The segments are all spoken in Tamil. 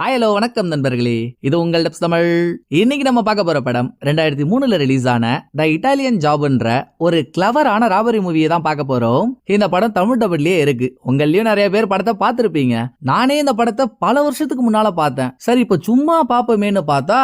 ஹாய் ஹலோ வணக்கம் நண்பர்களே. இது உங்கள் டப்ஸ் தமிழ். இன்னைக்கு நம்ம பார்க்க போற படம் ரெண்டாயிரத்தி மூணுல ரிலீஸ் ஆன த இட்டாலியன் ஜாப்ன்ற ஒரு கிளவரான ராபரி மூவியை தான் பார்க்க போறோம். இந்த படம் தமிழ் டபுள்லயே இருக்கு. உங்களையும் நிறைய பேர் படத்தை பார்த்துருப்பீங்க. நானே இந்த படத்தை பல வருஷத்துக்கு முன்னால பார்த்தேன். சரி இப்போ சும்மா பாப்போமேனு பார்த்தா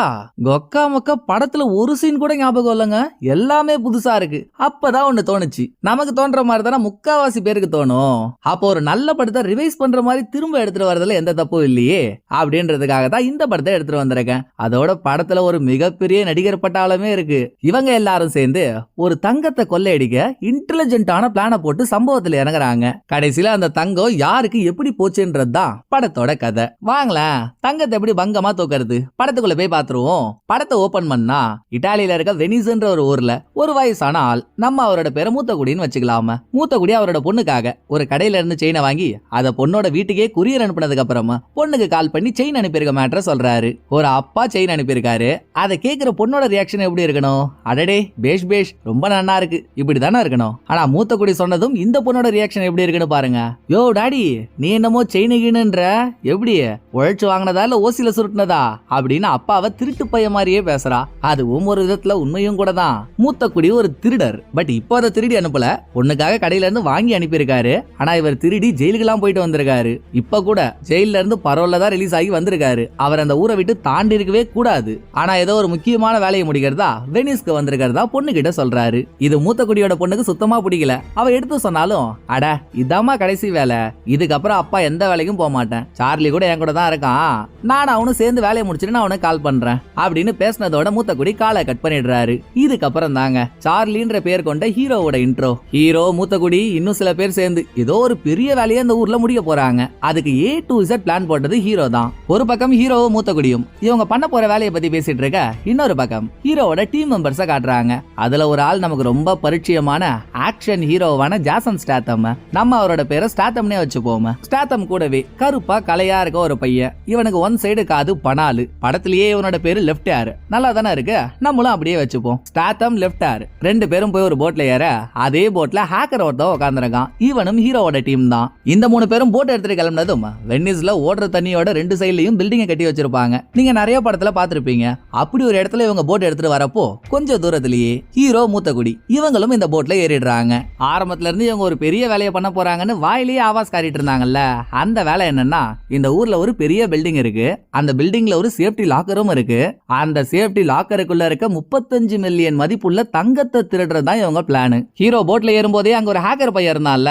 கொக்கா மொக்க படத்துல ஒரு சீன் கூட ஞாபகம் இல்லைங்க. எல்லாமே புதுசா இருக்கு. அப்பதான் ஒண்ணு தோணுச்சு. நமக்கு தோன்ற மாதிரி தானே முக்காவாசி பேருக்கு தோணும். அப்போ ஒரு நல்ல படத்தை ரிவைஸ் பண்ற மாதிரி திரும்ப எடுத்துட்டு வரதுல எந்த தப்பும் இல்லையே. அப்படின்னு அப்படின்றதுக்காக தான் இந்த படத்தை எடுத்துட்டு வந்திருக்கேன். அதோட படத்துல ஒரு மிகப்பெரிய நடிகர் பட்டாளமே இருக்கு. இவங்க எல்லாரும் சேர்ந்து ஒரு தங்கத்தை கொள்ளையடிக்க இன்டெலிஜென்ட்டான பிளான போட்டு சம்பவத்துல இறங்குறாங்க. கடைசியில அந்த தங்கம் யாருக்கு எப்படி போச்சுன்றது தான் படத்தோட கதை. வாங்களேன் தங்கத்தை எப்படி பங்கமா தூக்கறது? படத்துக்குள்ள போய் பாத்துருவோம். படத்தை ஓபன் பண்ணா இட்டாலியில இருக்க வெனிஸ்ன்ற ஒரு ஊர்ல ஒரு வயசான ஆள் நம்ம அவரோட பேரை மூத்தக்குடின்னு வச்சுக்கலாம. மூத்தக்குடி அவரோட பொண்ணுக்காக ஒரு கடையில இருந்து செயினை வாங்கி அதை பொண்ணோட வீட்டுக்கே குரியர் அனுப்புனதுக்கு அப்புறமா பொண்ணுக்கு கால் பண்ணி செயின் அனுப்பியிருக்க மேட்ர சொல்றாரு. ஒரு அப்பா செயின் அனுப்பியிருக்காரு. அதை கேட்கிற பொண்ணோட ரியாக்ஷன் எப்படி இருக்கணும்? அடடே பேஷ் பேஷ் ரொம்ப நன்னா இருக்கு. இப்படி தானே இருக்கணும். ஆனா மூத்த குடி சொன்னதும் இந்த பொண்ணோட ரியாக்ஷன் எப்படி இருக்குன்னு பாருங்க. யோ டாடி நீ என்னமோ செயின் கீணுன்ற எப்படி? உழைச்சு வாங்கினதா இல்ல ஓசில சுருட்டினதா? அப்படின்னு அப்பாவை திருட்டு பைய மாதிரியே பேசுறா. அதுவும் ஒரு விதத்துல உண்மையும் கூட தான். மூத்த குடி ஒரு திருடர். பட் இப்போ அதை திருடி அனுப்பல. பொண்ணுக்காக கடையில இருந்து வாங்கி அனுப்பியிருக்காரு. ஆனா இவர் திருடி ஜெயிலுக்கு எல்லாம் போயிட்டு வந்திருக்காரு. இப்ப கூட ஜெயில இருந்து பரோல்ல தான் ரிலீஸ் ஆகி வந்து வந்திருக்காரு. அவர் அந்த ஊரை விட்டு தாண்டி இருக்கவே கூடாது. ஆனா ஏதோ ஒரு முக்கியமான வேலையை முடிக்கிறதா? வெனிஸ்க்கு வந்திருக்கிறதா? பொண்ணு கிட்ட சொல்றாரு. இது மூத்த குடியோட பொண்ணுக்கு சுத்தமா பிடிக்கல. அவ எடுத்து சொன்னாலும் அட இதாம்மா கடைசி வேலை. இதுக்கப்புறம் அப்பா எந்த வேலைக்கும் போக மாட்டேன். சார்லி கூட என் கூட தான் இருக்கான். நான் அவனும் சேர்ந்து வேலையை முடிச்சுட்டு நான் அவனுக்கு கால் பண்றேன். அப்படின்னு பேசினதோட மூத்த குடி காலை கட் பண்ணிடுறாரு. இதுக்கப்புறம் தாங்க சார்லின்ற பேர் கொண்ட ஹீரோவோட இன்ட்ரோ ஹீரோ மூத்த குடி இன்னும் சில பேர் சேர்ந்து ஏதோ ஒரு பெரிய வேலையை அந்த ஊர்ல முடிய போறாங்க. அதுக்கு ஏ டு இசட் பிளான் போட்டது ஹீரோ தான். ஒரு பக்கம் ஹீரோவும் மூத்த குடியும். இவங்க பண்ண போற வேலையை பத்தி பேசிட்டு இருக்க இன்னொரு பக்கம் ஹீரோவோட டீம் மெம்பர்ஸ காட்டுறாங்க. அதுல ஒரு ஆள் நமக்கு ரொம்ப பரிச்சயமான ஆக்ஷன் ஹீரோவான ஜாசன் ஸ்டாத்தம் நம்ம அவரோட பேரை ஸ்டாத்தம்னே வச்சுப்போம். ஸ்டாத்தம் கூடவே கருப்பா கலையா இருக்க ஒரு பையன். இவனுக்கு ஒன் சைடு காது பனாலு. படத்திலேயே இவனோட பேரு லெஃப்ட் ஹேர் நல்லா தானே இருக்கு? நம்மளும் அப்படியே வச்சுப்போம். ஸ்டாத்தம் லெஃப்ட் ஹேர் ரெண்டு பேரும் போய் ஒரு போட்ல ஏற அதே போட்ல ஹேக்கர் ஒருத்தன் உட்காந்துருக்கான் இவனும் ஹீரோவோட டீம் தான். இந்த மூணு பேரும் போட் எடுத்துட்டு கிளம்பினதும் வெனிஸ்ல ஓடுற தண்ணியோட ரெண்டு சைடு சைட்லயும் பில்டிங்கை கட்டி வச்சிருப்பாங்க. நீங்க நிறைய படத்துல பாத்திருப்பீங்க அப்படி ஒரு இடத்துல இவங்க போட் எடுத்துட்டு வரப்போ கொஞ்சம் தூரத்திலேயே ஹீரோ மூத்தகுடி இவங்களும் இந்த போட்ல ஏறிடுறாங்க. ஆரம்பத்துல இருந்து இவங்க ஒரு பெரிய வேலையை பண்ண போறாங்கன்னு வாயிலேயே ஆவாஸ் காட்டிட்டு இருந்தாங்கல்ல. அந்த வேலை என்னன்னா இந்த ஊர்ல ஒரு பெரிய பில்டிங் இருக்கு. அந்த பில்டிங்ல ஒரு சேஃப்டி லாக்கரும் இருக்கு. அந்த சேஃப்டி லாக்கருக்குள்ள இருக்க முப்பத்தஞ்சு மில்லியன் மதிப்புள்ள தங்கத்தை திருடுறது தான் இவங்க பிளானு ஹீரோ போட்ல ஏறும்போதே அங்க ஒரு ஹேக்கர் பையன் இருந்தான்ல.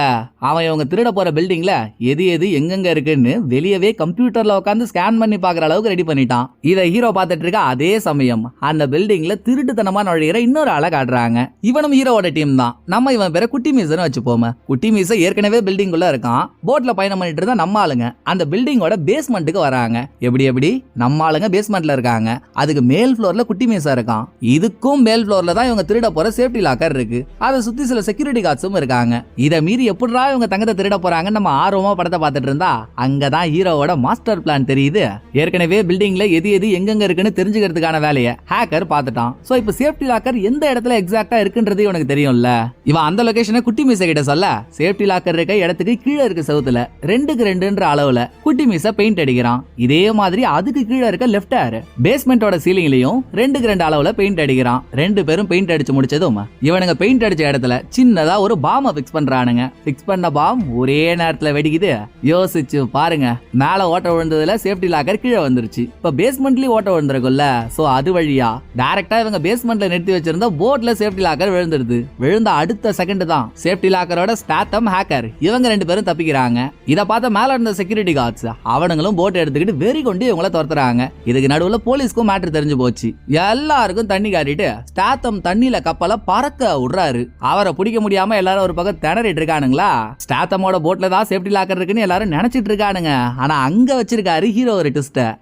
அவன் இவங்க திருட போற பில்டிங்ல எது எது எங்கெங்க இருக்குன்னு வெளியவே கம்ப்யூட்டர்ல உட்காந்து ஸ்கேன் பண்ணி பார்க்குற அளவுக்கு ரெடி பண்ணிட்டான். இதை ஹீரோ பார்த்துட்டு இருக்க அதே சமயம் அந்த பில்டிங்ல திருட்டுத்தனமா நுழையிற இன்னொரு ஆளை காட்டுறாங்க. இவனும் ஹீரோவோட டீம் தான். நம்ம இவன் பேரை குட்டி மீசன்னு வச்சுப்போம். குட்டி மீச ஏற்கனவே பில்டிங்குள்ள இருக்கான். போட்ல பயணம் பண்ணிட்டு இருந்தா நம்ம ஆளுங்க அந்த பில்டிங்கோட பேஸ்மெண்ட்டுக்கு வராங்க. எப்படி எப்படி? நம்ம ஆளுங்க பேஸ்மெண்ட்ல இருக்காங்க. அதுக்கு மேல் ஃப்ளோர்ல குட்டி மீசா இருக்கான். இதுக்கும் மேல் ஃப்ளோர்ல தான் இவங்க திருட போற சேஃப்டி லாக்கர் இருக்கு. அதை சுத்தி சில செக்யூரிட்டி கார்ட்ஸும் இருக்காங்க. இதை மீறி எப்படிடா இவங்க தங்கத்தை திருட போறாங்கன்னு நம்ம ஆர்வமா படத்தை பார்த்துட்டு இருந்தா அங்கதான் ஹீரோவோட மாஸ்டர் பிளான் தெரியும் தெரியுது. ஏற்கனவே பில்டிங்ல எது எது எங்கெங்க இருக்குன்னு தெரிஞ்சுக்கிறதுக்கான வேலையை ஹேக்கர் பார்த்துட்டான். சோ இப்போ சேஃப்டி லாக்கர் எந்த இடத்துல எக்ஸாக்டா இருக்குன்றது உனக்கு தெரியும்ல. இவன் அந்த லொகேஷனை குட்டி மீசை கிட்ட சொல்ல சேஃப்டி லாக்கர் இருக்க இடத்துக்கு கீழே இருக்க செவுத்துல ரெண்டுக்கு ரெண்டுன்ற அளவுல குட்டி மீசை பெயிண்ட் அடிக்கிறான். இதே மாதிரி அதுக்கு கீழே இருக்க லெஃப்ட் ஹேர் பேஸ்மெண்டோட சீலிங்லயும் ரெண்டுக்கு ரெண்டு அளவுல பெயிண்ட் அடிக்கிறான். ரெண்டு பேரும் பெயிண்ட் அடிச்சு முடிச்சதும் இவனுங்க பெயிண்ட் அடிச்ச இடத்துல சின்னதா ஒரு பாம ஃபிக்ஸ் பண்றானுங்க. ஃபிக்ஸ் பண்ண பாம் ஒரே நேரத்துல வெடிக்குது. யோசிச்சு பாருங்க. மேல ஓட்ட விழுந்ததுல சேஃப்டி லாக்கர் கீழே வந்துருச்சு. இப்ப பேஸ்மெண்ட்லயும் ஓட்ட விழுந்திருக்கும்ல. சோ அது வழியா டைரக்டா இவங்க பேஸ்மெண்ட்ல நிறுத்தி வச்சிருந்த போட்ல சேஃப்டி லாக்கர் விழுந்துருது. விழுந்த அடுத்த செகண்ட் தான் சேஃப்டி லாக்கரோட ஸ்டாத்தம் ஹேக்கர் இவங்க ரெண்டு பேரும் தப்பிக்கிறாங்க. இத பார்த்த மேல இருந்த செக்யூரிட்டி கார்ட்ஸ் அவனுங்களும் போட் எடுத்துக்கிட்டு வெறி கொண்டு இவங்கள துரத்துறாங்க. இதுக்கு நடுவுல போலீஸ்க்கும் மேட்ரு தெரிஞ்சு போச்சு. எல்லாருக்கும் தண்ணி காட்டிட்டு ஸ்டாத்தம் தண்ணியில கப்பலை பறக்க விடுறாரு. அவரை பிடிக்க முடியாம எல்லாரும் ஒரு பக்கம் திணறிட்டு இருக்கானுங்களா? ஸ்டாத்தமோட போட்ல தான் சேஃப்டி லாக்கர் இருக்குன்னு எல்லாரும் நினைச்சிட்டு இருக்கானுங்க. ஆனா அங்க வச்சிருக்காரு ஹீரோ ஒரு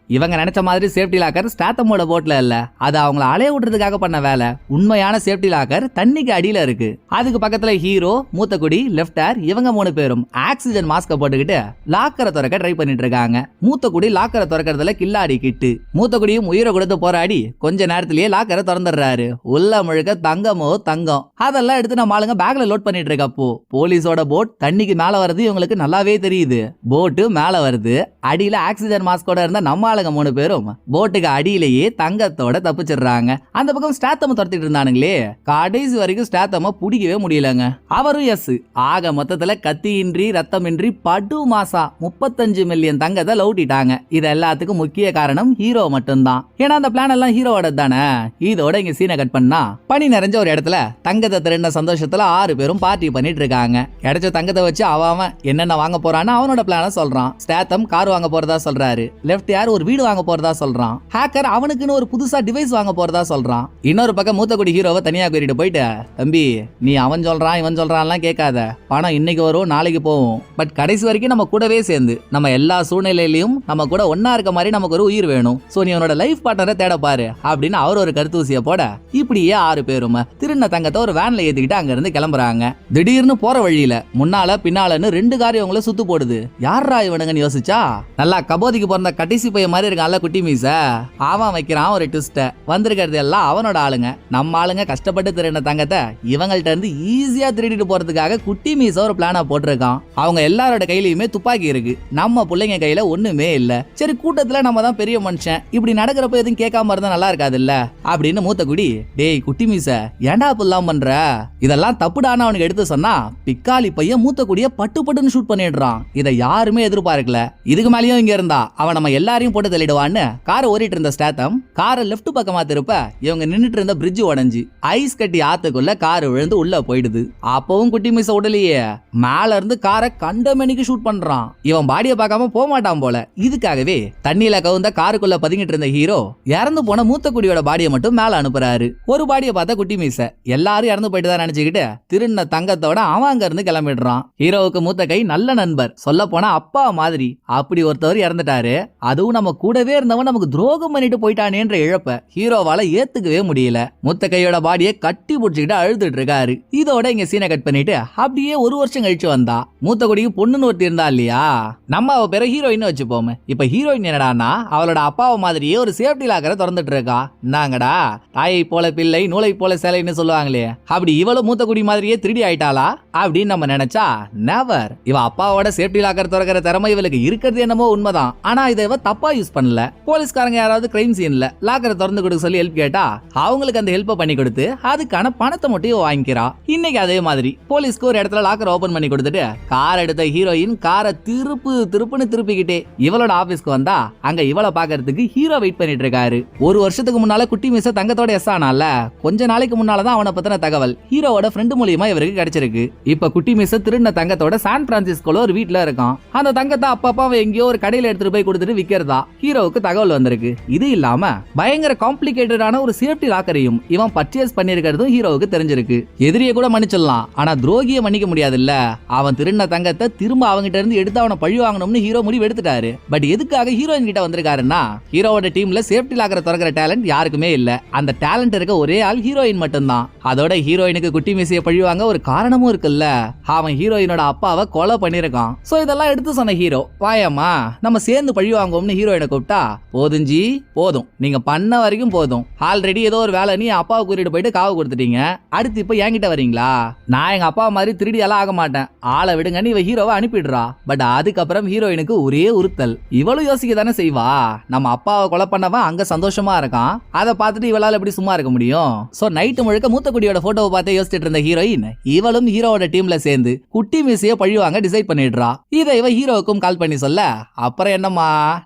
இவங்க நினைச்ச மாதிரி சேஃப்டி லாக்கர் ஸ்டாத்தமோட போட்ல இல்ல. அது அவங்கள அலைய விடுறதுக்காக பண்ண வேலை. உண்மையான சேஃப்டி லாக்கர் தண்ணிக்கு அடியில இருக்கு. அதுக்கு பக்கத்துல ஹீரோ மூத்தக்குடி லெஃப்ட் இவங்க மூணு பேரும் ஆக்சிஜன் மாஸ்க போட்டுக்கிட்டு லாக்கரை திறக்க ட்ரை பண்ணிட்டு இருக்காங்க. மூத்தக்குடி லாக்கரை திறக்கிறதுல கில்லாடி கிட்டு. மூத்தக்குடியும் உயிரை கொடுத்து போராடி கொஞ்ச நேரத்திலேயே லாக்கரை திறந்துடுறாரு. உள்ள முழுக்க தங்கமோ தங்கம். அதெல்லாம் எடுத்து நம்ம ஆளுங்க பேக்ல லோட் பண்ணிட்டு இருக்கப்போ போலீஸோட போட் தண்ணிக்கு மேல வருது இவங்களுக்கு நல்லாவே தெரியுது. போட்டு மேல வருது அடியில ஆக்சிஜன் மாஸ்கோட இருந்த நம்ம ஆளுங்க மூணு பேரும் போட்டுக்கு அடியிலேயே தங்கத்தோட தப்பிச்சிடுறாங்க. அந்த பக்கம் ஸ்டாத்தம துரத்திட்டு இருந்தானுங்களே. கடைசி வரைக்கும் ஸ்டாத்தம பிடிக்கவே முடியலங்க. அவரும் எஸ் ஆக மொத்தத்துல கத்தியின்றி ரத்தமின்றி படு மாசா முப்பத்தஞ்சு மில்லியன் தங்கத்தை லவுட்டிட்டாங்க. இது எல்லாத்துக்கும் முக்கிய காரணம் ஹீரோ மட்டும்தான். ஏன்னா அந்த பிளான் எல்லாம் ஹீரோவோட தானே. இதோட இங்க சீனை கட் பண்ணா பனி நிறைஞ்ச ஒரு இடத்துல தங்கத்தை திருடின சந்தோஷத்துல ஆறு பேரும் பார்ட்டி பண்ணிட்டு இருக்காங்க. கிடைச்ச தங்கத்தை வச்சு அவன் அவன் என்னென்ன வாங்க போறான்னு அவனோட பிளான சொல்றான். ஸ்டாத்தம் கார் வாங்க போறதா சொல்றாரு. சொல்றாரு லெஃப்ட் யார் ஒரு வீடு வாங்க போறதா சொல்றான். ஹேக்கர் அவனுக்குன்னு ஒரு புதுசா டிவைஸ் வாங்க போறதா சொல்றான். இன்னொரு பக்கம் மூத்த குடி ஹீரோவை தனியா கூட்டிட்டு போயிட்டு தம்பி நீ அவன் சொல்றான் இவன் சொல்றான்லாம் கேட்காத. பணம் இன்னைக்கு வரும் நாளைக்கு போவோம் பட் கடைசி வரைக்கும் நம்ம கூடவே சேர்ந்து நம்ம எல்லா சூழ்நிலையிலையும் நம்ம கூட ஒன்னா இருக்க மாதிரி நமக்கு ஒரு உயிர் வேணும். சோ நீ உன்னோட லைஃப் பார்ட்னரை தேட பாரு. அப்படின்னு அவர் ஒரு கருத்தூசிய போட இப்படியே ஆறு பேரும் திருண்ண தங்கத்தை ஒரு வேன்ல ஏத்திக்கிட்டு அங்க இருந்து கிளம்புறாங்க. திடீர்னு போற வழியில முன்னால பின்னாலன்னு ரெண்டு காரியம் இவங்கள சுத்து போடுது. யாரா இவனுங்கன்னு யோசிச்சா? நல்லா கபோதிக்கு பிறந்த கடைசி பையன் மாதிரி இருக்கான்ல குட்டி மீச. அவன் வைக்கிறான் ஒரு ட்விஸ்ட்டை வந்திருக்கிறது எல்லாம் அவனோட ஆளுங்க. நம்ம ஆளுங்க கஷ்டப்பட்டு திருடின தங்கத்தை இவங்கள்ட்ட இருந்து ஈஸியாக திருடிட்டு போகிறதுக்காக குட்டி மீச ஒரு பிளானை போட்டிருக்கான். அவங்க எல்லாரோட கையிலையுமே துப்பாக்கி இருக்கு. நம்ம பிள்ளைங்க கையில் ஒன்றுமே இல்லை. சரி கூட்டத்தில் நம்ம தான் பெரிய மனுஷன். இப்படி நடக்கிறப்ப எதுவும் கேட்காம இருந்தால் நல்லா இருக்காதுல்ல? அப்படின்னு மூத்த குடி டேய் குட்டி மீச ஏன்டா இப்படிலாம் பண்ற? இதெல்லாம் தப்புடான அவனுக்கு எடுத்து சொன்னா பிக்காளி பையன் மூத்த குடிய பட்டு பட்டுன்னு ஷூட் பண்ணிடுறான். இதை யாருமே எதிர்பார்க்கல. இதுக்கு மேலேயும் இங்க இருந்தா. அவன் நம்ம எல்லாரையும் போட்டு தள்ளிடுவான்னு காரை ஓடிட்டு இருந்த ஸ்டாத்தம் காரை லெஃப்ட் பக்கமா திருப்ப இவங்க நின்றுட்டு இருந்த பிரிட்ஜ் உடஞ்சு ஐஸ் கட்டி ஆத்துக்குள்ள கார் விழுந்து உள்ள போயிடுது. அப்பவும் குட்டி மிஸ் உடலையே மேல இருந்து காரை கண்டமணிக்கு ஷூட் பண்றான். இவன் பாடியை பார்க்காம போக மாட்டான் போல. இதுக்காகவே தண்ணியில கவுந்த காருக்குள்ள பதுங்கிட்டு இருந்த ஹீரோ இறந்து போன மூத்த குடியோட பாடியை மட்டும் மேல அனுப்புறாரு. ஒரு பாடியை பார்த்தா குட்டி மீச எல்லாரும் இறந்து போயிட்டு தான் நினைச்சுக்கிட்டு திருண்ண தங்கத்தோட அவன் அங்க இருந்து கிளம்பிடுறான் ஹீரோவுக்கு மூத்த கை நல்ல நண்பர். சொல்ல போனா அப்பா மாதிரி. அப்படி ஒருத்தவர் இறந்துட்டாரு. அதுவும் நம்ம கூடவே இருந்தவன் நமக்கு துரோகம் பண்ணிட்டு போயிட்டானேன்ற இழப்ப ஹீரோவால ஏத்துக்கவே முடியல. மூத்த கையோட பாடியை கட்டி பிடிச்சிக்கிட்டு அழுதுட்டு இருக்காரு. இதோட இங்க சீனை கட் பண்ணிட்டு அப்படியே ஒரு வருஷம் கழிச்சு வந்தா. மூத்த குடிக்கு பொண்ணுன்னு ஒருத்தி இருந்தா இல்லையா? நம்ம அவ பேர ஹீரோயின் வச்சுப்போமே. இப்ப ஹீரோயின் என்னடானா அவளோட அப்பாவை மாதிரியே ஒரு சேஃப்டி லாக்கரை திறந்துட்டு இருக்கா. நாங்கடா தாயை போல பிள்ளை நூலை போல சேலைன்னு சொல்லுவாங்களே. அப்படி இவளும் மூத்த குடி மாதிரியே திருடி ஆயிட்டாளா? அப்படின்னு நம்ம நினைச்சா நெவர் இவ அப்பாவோட சேஃப்டி லாக்கர் திறக்கிற திறமை இவளுக்கு இருக்கிறது என்னமோ உண்மைதான். ஆனா இதை இவ தப்பா யூஸ் பண்ணல. போலீஸ்காரங்க யாராவது கிரைம் சீன்ல லாக்கரை திறந்து கொடுக்க சொல்லி ஹெல்ப் கேட்டா அவங்களுக்கு அந்த ஹெல்ப் பண்ணி கொடுத்து அதுக்கான பணத்தை மட்டும் வாங்கிக்கிறா. இன்னைக்கு அதே மாதிரி போலீஸ்க்கு ஒரு இடத்துல லாக்கர் ஓபன் பண்ணி கொடுத்துட்டு கார் எடுத்த ஹீரோயின் காரை திருப்பு திருப்புன்னு திருப்பிக்கிட்டே இவளோட ஆபீஸ்க்கு வந்தா அங்க இவளை பாக்குறதுக்கு ஹீரோ வெயிட் பண்ணிட்டு இருக்காரு. ஒரு வருஷத்துக்கு முன்னால குட்டி மிஸ் தங்கத்தோட எஸ் ஆனால கொஞ்ச நாளைக்கு முன்னாலதான் அவனை பத்தின தகவல். ஹீரோவோட ஃப்ரெண்டு மூலியமா இவருக்கு கிடைச்சிருக்கு. இப்ப குட்டி மிஸ் திருடின தங்கத்தோட சான் பிரான்சிஸ்கோல ஒரு வீட்டுல இருக்கான். அந்த தங்கத்தை அப்பப்பா அவன் எங்கேயோ ஒரு கடையில எடுத்துட்டு போய் போய் கொடுத்துட்டு விக்கிறதா? ஹீரோவுக்கு தகவல் வந்திருக்கு. இது இல்லாம பயங்கர காம்ப்ளிகேட்டடான ஒரு சேஃப்டி லாக்கரையும் இவன் பர்ச்சேஸ் பண்ணிருக்கிறதும் ஹீரோவுக்கு தெரிஞ்சிருக்கு. எதிரியை கூட மன்னிச்சிடலாம். ஆனா துரோகியை மன்னிக்க முடியாது இல்ல அவன் திருண்ண தங்கத்தை திரும்ப அவங்கிட்ட இருந்து எடுத்து அவனை பழி வாங்கணும்னு ஹீரோ முடிவு எடுத்துட்டாரு. பட் எதுக்காக ஹீரோயின் கிட்ட வந்திருக்காருன்னா ஹீரோவோட டீம்ல சேஃப்டி லாக்கரை திறக்கிற டேலண்ட் யாருக்குமே இல்ல. அந்த டேலண்ட் இருக்க ஒரே ஆள் ஹீரோயின் மட்டும்தான். அதோட ஹீரோயினுக்கு குட்டி மீசையை பழிவாங்க ஒரு காரணமும் இருக்குல்ல. அவன் ஹீரோயினோட அப்பாவை கொலை பண்ணிருக்கான் சோ இதெல்லாம் எடுத்து சொன்ன ஹீரோ வாயம்மா நம்ம சேர்ந்து பழி வாங்குவோம்னு ஹீரோயினை கூப்பிட்டா போதுஞ்சி போதும். நீங்க பண்ண வரைக்கும் போதும். ஆல்ரெடி ஏதோ ஒரு வேலை நீ அப்பாவை கூட்டிட்டு போயிட்டு காவு கொடுத்துட்டீங்க. அடுத்து இப்ப என்கிட்ட வரீங்களா? நான் எங்க அப்பா மாதிரி திருடி எல்லாம் ஆக மாட்டேன். ஆளை விடுங்கன்னு இவ ஹீரோவை அனுப்பிடுறா. பட் அதுக்கப்புறம் ஹீரோயினுக்கு ஒரே உறுத்தல். இவளும் யோசிக்க தானே செய்வா. நம்ம அப்பாவை கொலை பண்ணவன் அங்க சந்தோஷமா இருக்கான். அதை பார்த்துட்டு இவளால் எப்படி சும்மா இருக்க முடியும்? சோ நைட்டு முழுக்க மூத்த குடியோட போட்டோவை பார்த்தே யோசிச்சுட்டு இருந்த ஹீரோயின் இவளும் ஹீரோவோட டீம்ல சேர்ந்து குட்டி மிஸ்ஸையே பழிவாங்க டிசைட் பண்ணிடுறா. இதை இவ ஹீரோவுக்கும் கால் பண்ணி சொல்ல அப்புறம் என்னம்மா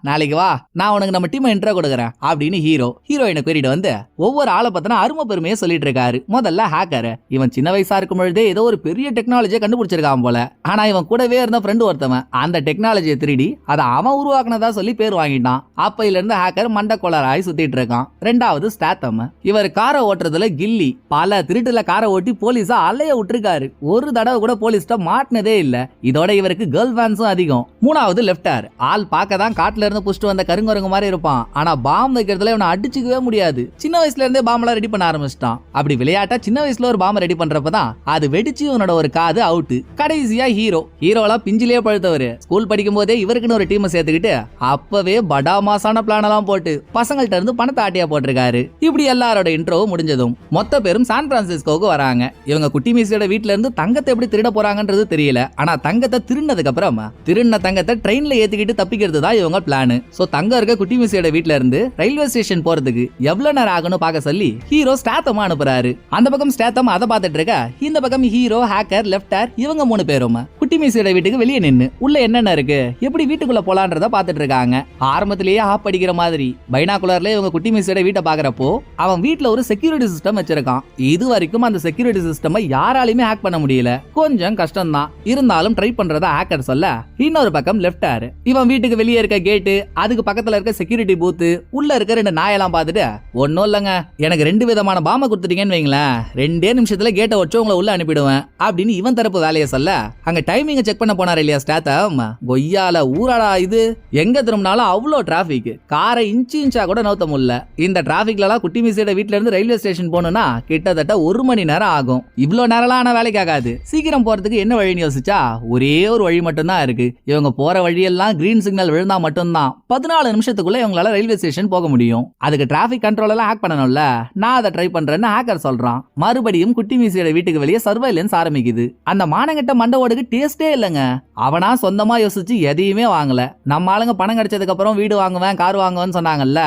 நாளைக்கு வா நான் உனக்கு நம்ம டீம் இன்ட்ரோ கொடுக்குறேன் அப்படின்னு ஹீரோ ஹீரோயினை கூட்டிட்டு வந்து ஒவ்வொரு ஆளை பத்தின அருமை பெருமையை சொல்லிட்டு இருக்காரு. முதல்ல ஹேக்கர் இவன் சின்ன வயசா இருக்கும் பொழுதே ஏதோ ஒரு பெரிய டெக்னாலஜியை கண்டுபிடிச்சிருக்கான் போல. ஆனா இவன் கூடவே இருந்த ஃப்ரெண்டு ஒருத்தவன் அந்த டெக்னாலஜியை திருடி அதை அவன் உருவாக்குனதா சொல்லி பேர் வாங்கிட்டான். அப்பையில இருந்து ஹேக்கர் மண்டை கொளராய் சுத்திட்டு இருக்கான். ரெண்டாவது ஸ்டாத்தம் இவர் காரை ஓட்டுறதுல கில்லி. பல திருட்டுல காரை ஓட்டி போலீஸா அலைய விட்டுருக்காரு. ஒரு தடவை கூட போலீஸ்ட மாட்டினதே இல்ல. இதோட இவருக்கு கேர்ள் ஃபேன்ஸும் அதிகம். மூணாவது லெப்டார் ஆள் பார்க்க தான் காட்டுல இருந்து புஷ்டு வந்த கருங்குரங்கு மாதிரி இருப்பான். ஆனா பாம் வைக்கிறதுல இவனை அடிச்சுக்கவே முடியாது. சின்ன வயசுல இருந்தே பாம்பெல்லாம் ரெடி பண்ண ஆரம்பிச்சிட்டான். அப்படி விளையாட்டா சின்ன வயசுல ஒரு பாம்பை ரெடி பண்றப்பதான் அது வெடிச்சு இவனோட ஒரு காது அவுட் கடைசியா ஹீரோ ஹீரோலாம் பிஞ்சிலே பழுத்தவர். ஸ்கூல் படிக்கும் போதே இவருக்குன்னு ஒரு டீமை சேர்த்துக்கிட்டு அப்பவே படா மாசான பிளான் எல்லாம் போட்டு பசங்கள்ட்ட இருந்து பணத்தை ஆட்டியா போட்டிருக்காரு. இப்படி எல்லாரோட இன்ட்ரோவும் முடிஞ்சதும் மொத்த பேரும் சான் பிரான்சிஸ்கோவுக்கு வராங்க. இவங்க குட்டி மீசியோட வீட்ல இருந்து தங்கத்தை எப்படி திருட போறாங்கன்றது தெரியல. ஆனா தங்கத்தை திருடினதுக்கு அப்புறம் திருடின தங்கத்தை ட்ரெயின்ல ஏத்திக்கிட்டு தப்பிக்கிறது தான் தான் இவங்க பிளானு சோ தங்க இருக்க குட்டி மிஸ்ஸியோட வீட்ல இருந்து ரயில்வே ஸ்டேஷன் போறதுக்கு எவ்வளவு நேரம் ஆகணும் பார்க்க சொல்லி ஹீரோ ஸ்டாத்தமா அனுப்புறாரு. அந்த பக்கம் ஸ்டாத்தம் அதை பார்த்துட்டு இருக்க? இந்த பக்கம் ஹீரோ ஹேக்கர் லெப்டர் இவங்க மூணு பேரும்? குட்டி மிஸ்ஸியோட வீட்டுக்கு வெளியே நின்னு உள்ள என்னென்ன இருக்கு? எப்படி வீட்டுக்குள்ள போலான்றத பார்த்துட்டு இருக்காங்க. ஆரம்பத்திலேயே ஆப் அடிக்கிற மாதிரி. பைனாகுலர்ல இவங்க குட்டி மிஸ்ஸோட வீட்டை பாக்குறப்போ அவன் வீட்டுல ஒரு செக்யூரிட்டி சிஸ்டம் வச்சிருக்கான். இது வரைக்கும் அந்த செக்யூரிட்டி சிஸ்டம் யாராலையுமே ஹேக் பண்ண முடியல. கொஞ்சம் கஷ்டம் தான் இருந்தாலும் ட்ரை பண்றதா ஹேக்கர் சொல்ல இன்னொரு பக்கம் லெஃப்ட் இவன் வீட்டுக்கு வெளியே இருக்க கேட்டு அதுக்கு பக்கத்துல இருக்க செக்யூரிட்டி பூத்து உள்ள இருக்க ரெண்டு நாயெல்லாம் பார்த்துட்டு ஒன்னும் இல்லைங்க. எனக்கு ரெண்டு விதமான பாம கொடுத்துட்டீங்கன்னு வைங்களேன். ரெண்டே நிமிஷத்துல கேட்டை வச்சு உங்களை உள்ள அனுப்பிடுவேன். அப்படின்னு இவன் தரப்பு வேலையை சொல்ல அங்க டைமிங்க செக் பண்ண போனார் இல்லையா ஸ்டாத்தம் கொய்யால ஊராடா இது. எங்க திரும்பினாலும் அவ்வளோ டிராபிக் காரை இன்ச்சு இன்ச்சா கூட நவுத்த முடியல. இந்த டிராபிக்லலாம் குட்டி மிஸ்ஸோட வீட்ல இருந்து ரயில்வே ஸ்டேஷன் போகணும்னா கிட்டத்தட்ட ஒரு மணி நேரம் ஆகும். இவ்வளோ நேரம்லாம் ஆனா வேலைக்கு ஆகாது. சீக்கிரம் போறதுக்கு என்ன வழின்னு யோசிச்சா ஒரே ஒரு வழி மட்டும்தான் இருக்கு. இவங்க போற வழியெல்லாம் கிரீன் சிக்னல் விழுந்தா மட்டும்தான். பதினாலு நிமிஷத்துக்குள்ள இவங்களால ரயில்வே ஸ்டேஷன் போக முடியும். அதுக்கு டிராபிக் கண்ட்ரோல் எல்லாம் ஹேக் பண்ணணும்ல? நான் அதை ட்ரை பண்றேன்னு ஹேக்கர் சொல்றான். மறுபடியும் குட்டி மீசியோட வீட்டுக்கு வெளியே சர்வைலன்ஸ் ஆரம்பிக்குது. அந்த மானங்கட்ட மண்டவோடுக்கு டேஸ்டே இல்லைங்க. அவனா சொந்தமா யோசிச்சு எதையுமே வாங்கல. நம்ம ஆளுங்க பணம் கிடைச்சதுக்கு அப்புறம் வீடு வாங்குவேன் கார் வாங்குவேன்னு சொன்னாங்கல்ல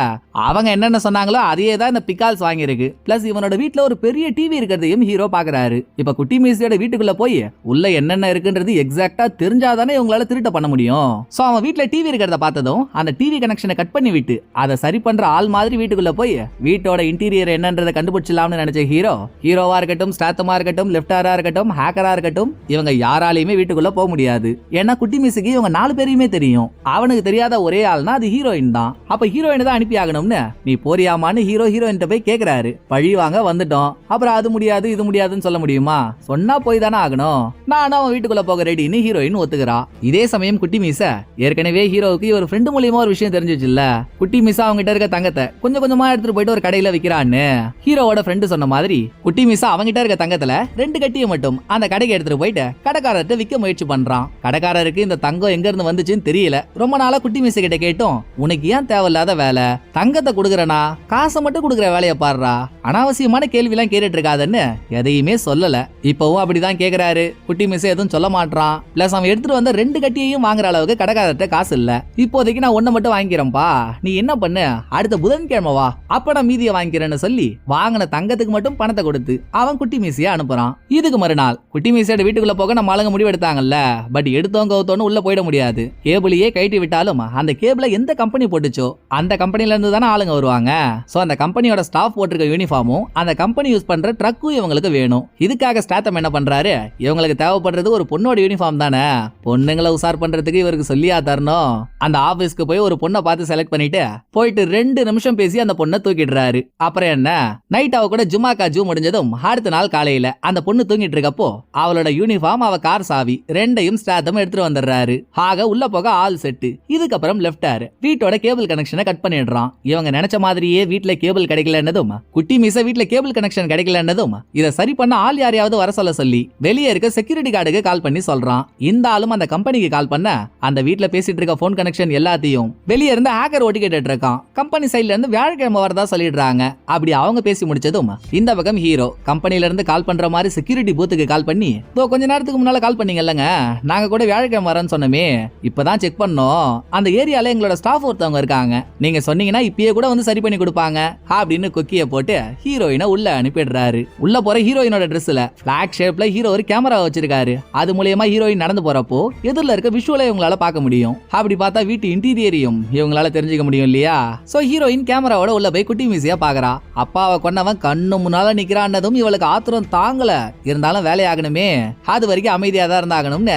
அவங்க என்னென்ன சொன்னாங்களோ அதையே தான் இந்த பிக்கால்ஸ் வாங்கியிருக்கு. பிளஸ் இவனோட வீட்டில் ஒரு பெரிய டிவி இருக்கிறதையும் ஹீரோ பாக்குறாரு. இப்ப குட்டி மியூசியோட வீட்டுக்குள்ள போய் உள்ள என்னென்ன இருக்குன்றது எக்ஸாக்டா தெரிஞ்சாதானே இவங்களால திருட்ட பண்ண முடியும். சோ அவன் வீட்டில் டிவி இருக்கிறத பார்த்ததும் அந்த டிவி கனெக்ஷனை கட் பண்ணி விட்டு அதை சரி பண்ற ஆள் மாதிரி வீட்டுக்குள்ள போய் வீட்டோட இன்டீரியர் என்னன்றதை கண்டுபிடிச்சலாம்னு நினைச்ச ஹீரோ ஹீரோவா இருக்கட்டும் ஸ்டாத்தமாக இருக்கட்டும் லெப்டாரா இருக்கட்டும் ஹேக்கரா இருக்கட்டும் இவங்க யாராலையுமே வீட்டுக்குள்ள போக முடியாது. ஏன்னா குட்டி மிஸ்ஸுக்கு இவங்க நாலு பேரையுமே தெரியும். அவனுக்கு தெரியாத ஒரே ஆள்னா அது ஹீரோயின் தான். அப்ப ஹீரோயினை தான் அனுப்பி ஆகணும்னு? நீ போறியாமான்னு ஹீரோ ஹீரோயின் போய் கேக்குறாரு. பழி வாங்க வந்துட்டோம். அப்புறம் அது முடியாது இது முடியாதுன்னு சொல்ல முடியுமா? சொன்னா போய் தானே ஆகணும். நானும் அவன் வீட்டுக்குள்ள போக ரெடின்னு ஹீரோயின் ஒத்துக்கிறா. இதே சமயம் குட்டி மீச ஏற்கனவே ஹீரோவுக்கு ஒரு ஃப்ரெண்டு மூலியமா ஒரு விஷயம் தெரிஞ்சிச்சுல்ல குட்டி மீசா அவங்க கிட்ட இருக்க தங்கத்தை கொஞ்சம் கொஞ்சமா எடுத்துட்டு போயிட்டு ஒரு கடையில விக்கிறான்னு. ஹீரோவோட ஃப்ரெண்டு சொன்ன மாதிரி குட்டி மீசா அவங்கிட்ட இருக்க தங்கத்துல ரெண்டு கட்டியை மட்டும் அந்த கடைக்கு எடுத்துட்டு போயிட்டு கடைக்காரர்கிட்ட விற்க முயற்சி பண்றான். கடைக்காரருக்கு இந்த தங்கம் எங்க இருந்து வந்துச்சுன்னு தெரியல. ரொம்ப நாளா குட்டி மீசை கிட்ட கேட்டோம் உனக்கு ஏன் தேவையில்லாத வேலை? தங்கத்தை கொடுக்குறனா? காசை மட்டும் கொடுக்குற வேலையை பாடுறா அனாவசியமான கேள்வி எல்லாம் கேட்டுட்டு இருக்காதுன்னு எதையுமே சொல்லல. இப்பவும் அப்படிதான் கேக்குறாரு. குட்டி மிஸ் எதுவும் சொல்ல மாட்டான் பிளஸ் அவன் எடுத்துட்டு வந்த ரெண்டு கட்டியையும் வாங்குற அளவுக்கு கடைக்காரர்கிட்ட காசு இல்ல. இப்போதைக்கு நான் ஒண்ணு மட்டும் வாங்கிக்கிறேன்ப்பா. நீ என்ன பண்ணு? அடுத்த புதன்கிழமை வா. அப்ப நான் மீதியை வாங்கிக்கிறேன்னு சொல்லி வாங்கின தங்கத்துக்கு மட்டும் பணத்தை கொடுத்து அவன் குட்டி மீசையை அனுப்புறான். இதுக்கு மறுநாள் குட்டி மீசையோட வீட்டுக்குள்ள போக நம்ம ஆளுங்க முடிவு எடுத்தாங்கல்ல பட் எடுத்தோம் கவுத்தோன்னு உள்ள போயிட முடியாது. கேபிளையே கழட்டி விட்டாலும் அந்த கேபிளை எந்த கம்பெனி போட்டுச்சோ அந்த கம்பெனில இருந்து தானே ஆளுங்க வருவாங்க. சோ அந்த கம்பெனியோட ஸ்டாஃப் போட்டிருக்க யூனிஃபார்மும் அந்த கம்பெனி யூஸ் பண்ற ட்ரக்கும் இவங்களுக்கு வேணும். இதுக்காக ஸ்டாத்தம் என்ன பண்றாரு? இவங்களுக்கு தேவைப்படுறது ஒரு பொண்ணோட யூனிஃபார்ம் தானே. பொண்ணுங்களை உசார் பண்றதுக்கு இவருக்கு சொல்லியா தரணும்? அந்த ஆபீஸ்க்கு போய் ஒரு பொண்ணை பார்த்து செலக்ட் பண்ணிட்டு போயிட்டு ரெண்டு நிமிஷம் பேசி அந்த பொண்ணை தூக்கிடுறாரு. அப்புறம் என்ன? நைட் அவ கூட ஜுமாக்கா ஜூ முடிஞ்சதும் அடுத்த நாள் காலையில அந்த பொண்ணு தூங்கிட்டு இருக்கப்போ அவளோட யூனிஃபார்ம் அவ கார் சாவி ரெண்டையும் எல்லாத்தையும் எடுத்துட்டு வந்துடுறாரு. ஆக உள்ள போக ஆள் செட்டு இதுக்கப்புறம் லெஃப்ட் வீட்டோட கேபிள் கனெக்ஷனை கட் பண்ணிடுறான். இவங்க நினைச்ச மாதிரியே வீட்டுல கேபிள் கிடைக்கலன்னதும் குட்டி மீச வீட்டுல கேபிள் கனெக்ஷன் கிடைக்கலன்னதும் இதை சரி பண்ண ஆள் யாரையாவது வர சொல்ல சொல்லி வெளியே இருக்க செக்யூரிட்டி கார்டுக்கு கால் பண்ணி சொல்றான். இந்த ஆளும் அந்த கம்பெனிக்கு கால் பண்ண அந்த வீட்டுல பேசிட்டு இருக்க போன் கனெக்ஷன் எல்லாத்தையும் வெளியே இருந்து ஹேக்கர் ஓட்டி கேட்டுட்டு இருக்கான். கம்பெனி சைட்ல இருந்து வியாழக்கிழமை வரதா சொல்லிடுறாங்க. அப்படி அவங்க பேசி முடிச்சதும் இந்த பக்கம் ஹீரோ கம்பெனில இருந்து கால் பண்ற மாதிரி செக்யூரிட்டி பூத்துக்கு கால் பண்ணி கொஞ்ச நேரத்துக்கு முன்னால கால் பண்ணீங்கல்லங்க நாங்க கூட வியாழக்கிழமை வரேன்னு சொன்னமே இப்பதான் செக் பண்ணோம். அந்த ஏரியால எங்களோட ஸ்டாஃப் ஒருத்தவங்க இருக்காங்க. நீங்க சொன்னீங்கன்னா இப்பயே கூட வந்து சரி பண்ணி கொடுப்பாங்க. அப்படின்னு கொக்கிய போட்டு ஹீரோயினை உள்ள அனுப்பிடுறாரு. உள்ள போற ஹீரோயினோட ட்ரெஸ்ல பிளாக் ஷேப்ல ஹீரோ ஒரு கேமரா வச்சிருக்காரு. அது மூலியமா ஹீரோயின் நடந்து போறப்போ எதிரில் இருக்க விஷுவலை இவங்களால பார்க்க முடியும். அப்படி பார்த்தா வீட்டு இன்டீரியரையும் இவங்களால தெரிஞ்சுக்க முடியும் இல்லையா? சோ ஹீரோயின் கேமராவோட உள்ள போய் குட்டி மியூசியா பாக்குறா. அப்பாவை கொன்னவன் கண்ணு முன்னால நிக்கிறான்னதும் இவளுக்கு ஆத்திரம் தாங்கல. இருந்தாலும் வேலையாகணுமே. அது வரைக்கும் அமைதியா தான் இருந்தாகணும்னு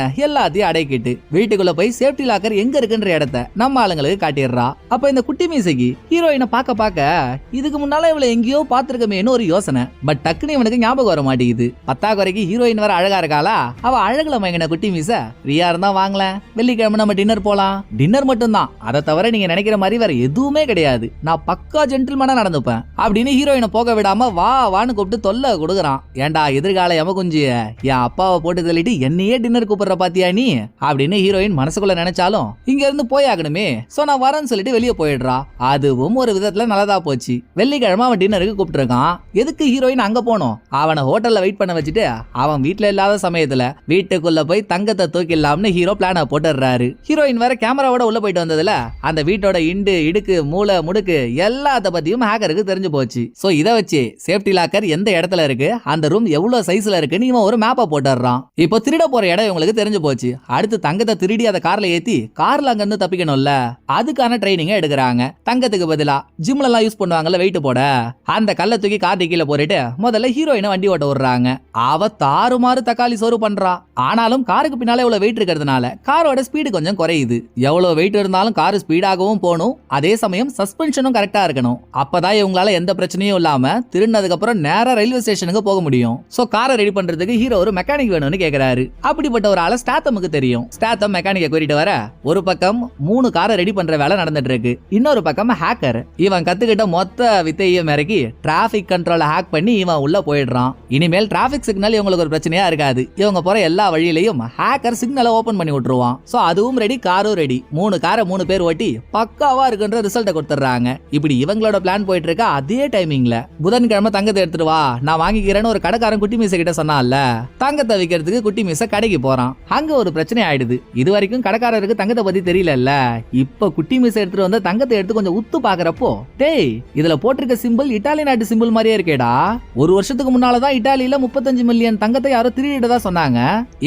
எல்லாத்தையும் அடைக்கிட்டு வீட்டுக்குள்ள போய் சேஃப்டி லாக்கர் எங்க இருக்குன்ற இடத்த நம்ம ஆளுங்களுக்கு காட்டிடுறா. அப்ப இந்த குட்டி மீசைக்கு ஹீரோயினை பார்க்க பார்க்க இதுக்கு முன்னால இவளை எங்கேயோ பாத்துருக்கமேனு ஒரு யோசனை. பட் டக்குன்னு இவனுக்கு ஞாபகம் வர மாட்டேங்குது. பத்தாக்குறைக்கு ஹீரோயின் வர அழகா இருக்காளா? அவ அழகுல மயங்கின குட்டி மீச. ஃப்ரீயா இருந்தா வாங்கல வெள்ளிக்கிழமை நம்ம டின்னர் போலாம். டின்னர் மட்டும் தான் அதை தவிர நீங்க நினைக்கிற மாதிரி வேற எதுவுமே கிடையாது. நான் பக்கா ஜென்டில்மேனா நடந்துப்பேன். அப்படின்னு ஹீரோயினை போக விடாம வா வான்னு கூப்பிட்டு தொல்லை கொடுக்குறான். ஏன்டா எதிர்கால எம குஞ்சு என் அப்பாவை போட்டு தள்ளிட்டு என்னையே டின்னர் கூப்பிடுற பாத்தியா நீ அப்படின்னு ஹீரோயின் மனசுக்குள்ள நினைச்சாலும் இங்க இருந்து போயாகணுமே. சோ நான் வரேன்னு சொல்லிட்டு வெளியே போயிடுறா. அதுவும் ஒரு விதத்துல நல்லதா போச்சு. வெள்ளிக்கிழமை அவன் டின்னருக்கு கூப்பிட்டுருக்கான். எதுக்கு ஹீரோயின் அங்க போனோம்? அவனை ஹோட்டல்ல வெயிட் பண்ண வச்சுட்டு அவன் வீட்டுல இல்லாத சமயத்துல வீட்டுக்குள்ள போய் தங்கத்தை தூக்கிடலாம்னு ஹீரோ பிளான போட்டுடுறாரு. ஹீரோயின் வேற கேமராவோட உள்ள போயிட்டு வந்ததுல அந்த வீட்டோட இண்டு இடுக்கு மூளை முடுக்கு எல்லாத்த பத்தியும் ஹேக்கருக்கு தெரிஞ்சு போச்சு. சோ இதை வச்சு சேஃப்டி லாக்கர் எந்த இடத்துல இருக்கு? அந்த ரூம் எவ்வளவு சைஸ்ல இருக்குன்னு இவன் ஒரு மேப்பை போட்டுடுறான். இப்போ திருட போற இடம் இவங்களுக்கு தெரிஞ்சு போச்சு. அடுத்து தங்கத்தை திருடி அதை கார்ல ஏத்தி கார்ல அங்க இருந்து தப்பிக்கணும்ல. அதுக்கான ட்ரைனிங்க எடுக்கிறாங்க. தங்கத்துக்கு பதிலா ஜிம்ல எல்லாம் யூஸ் பண்ணுவாங்கல்ல வெயிட் போட. அந்த கல்லை தூக்கி கார்த்தி கீழே போட்டுட்டு முதல்ல ஹீரோயினை வண்டி ஓட்ட விடுறாங்க. அவ தாறுமாறு தக்காளி சோறு பண்றா. ஆனாலும் காருக்கு பின்னால இவ்வளவு வெயிட் இருக்கிறதுனால காரோட ஸ்பீடு கொஞ்சம் குறையுது. எவ்வளவு வெயிட் இருந்தாலும் கார் ஸ்பீடாகவும் போகணும். அதே சமயம் சஸ்பென்ஷனும் கரெக்டா இருக்கணும். அப்பதான் இவங்களால எந்த பிரச்சனையும் இல்லாம திருடினதுக்கு அப்புறம் நேரா ரயில்வே ஸ்டேஷனுக்கு போக முடியும். சோ காரை ரெடி பண்றதுக்கு ஹீரோ ஒரு மெக்கானிக் வேணும்னு கேக்குறாரு. அப்படிப்பட்ட ஒரு ஆளை ஸ்டாத்தமுக்கு தெரியும். ஸ்டாத்தம் மெக்கானிக்க கூட்டிட்டு வர ஒரு பக்கம் மூணு காரை ரெடி பண்ற வேலை நடந்துட்டு இருக்கு இன்னொரு பக்கம் ஹேக்கர் இவன் கத்துக்கிட்ட மொத்த வித்தையும் இறக்கி டிராபிக் கண்ட்ரோலை ஹேக் பண்ணி இவன் உள்ள போயிடுறான். இனிமேல் டிராபிக் சிக்னல் இவங்களுக்கு ஒரு பிரச்சனையா இருக்காது. இவங்க போற எல்லா வழியிலையும் ஹேக்கர் சிக்னலை ஓபன் பண்ணி விட்டுருவான். சோ அதுவும் ரெடி காரும் ரெடி மூணு காரை மூணு பேர் ஓட்டி பக்காவா இருக்குன்ற ரிசல்ட்டை கொடுத்துட்றாங்க. இப்படி இவங்களோட பிளான் போயிட்டு இருக்க அதே டைமிங்ல புதன்கிழமை தங்கத்தை எடுத்துட்டு வா நான் வாங்கிக்கிறேன்னு ஒரு கடைக்காரன் குட்டி மீசை கிட்ட சொன்னால தங்கத்தை விற்கிறதுக்கு குட்டி மீசை கடைக்கு போறான். அங்க ஒரு பிரச்சனை ஆயிடுது. இது வரைக்கும் கடைக்காரருக்கு தங்கத்தை பத்தி தெரியலல்ல. இப்ப குட்டி மிஸ் எடுத்துட்டு வந்த தங்கத்தை எடுத்து கொஞ்சம் உத்து பாக்குறப்போ டேய் இதுல போட்டிருக்க சிம்பிள் இட்டாலி நாட்டு சிம்பிள் மாதிரியே இருக்கேடா. ஒரு வருஷத்துக்கு முன்னாலதான் இட்டாலியில முப்பத்தஞ்சு மில்லியன் தங்கத்தை யாரோ திருடிட்டதா சொன்னாங்க.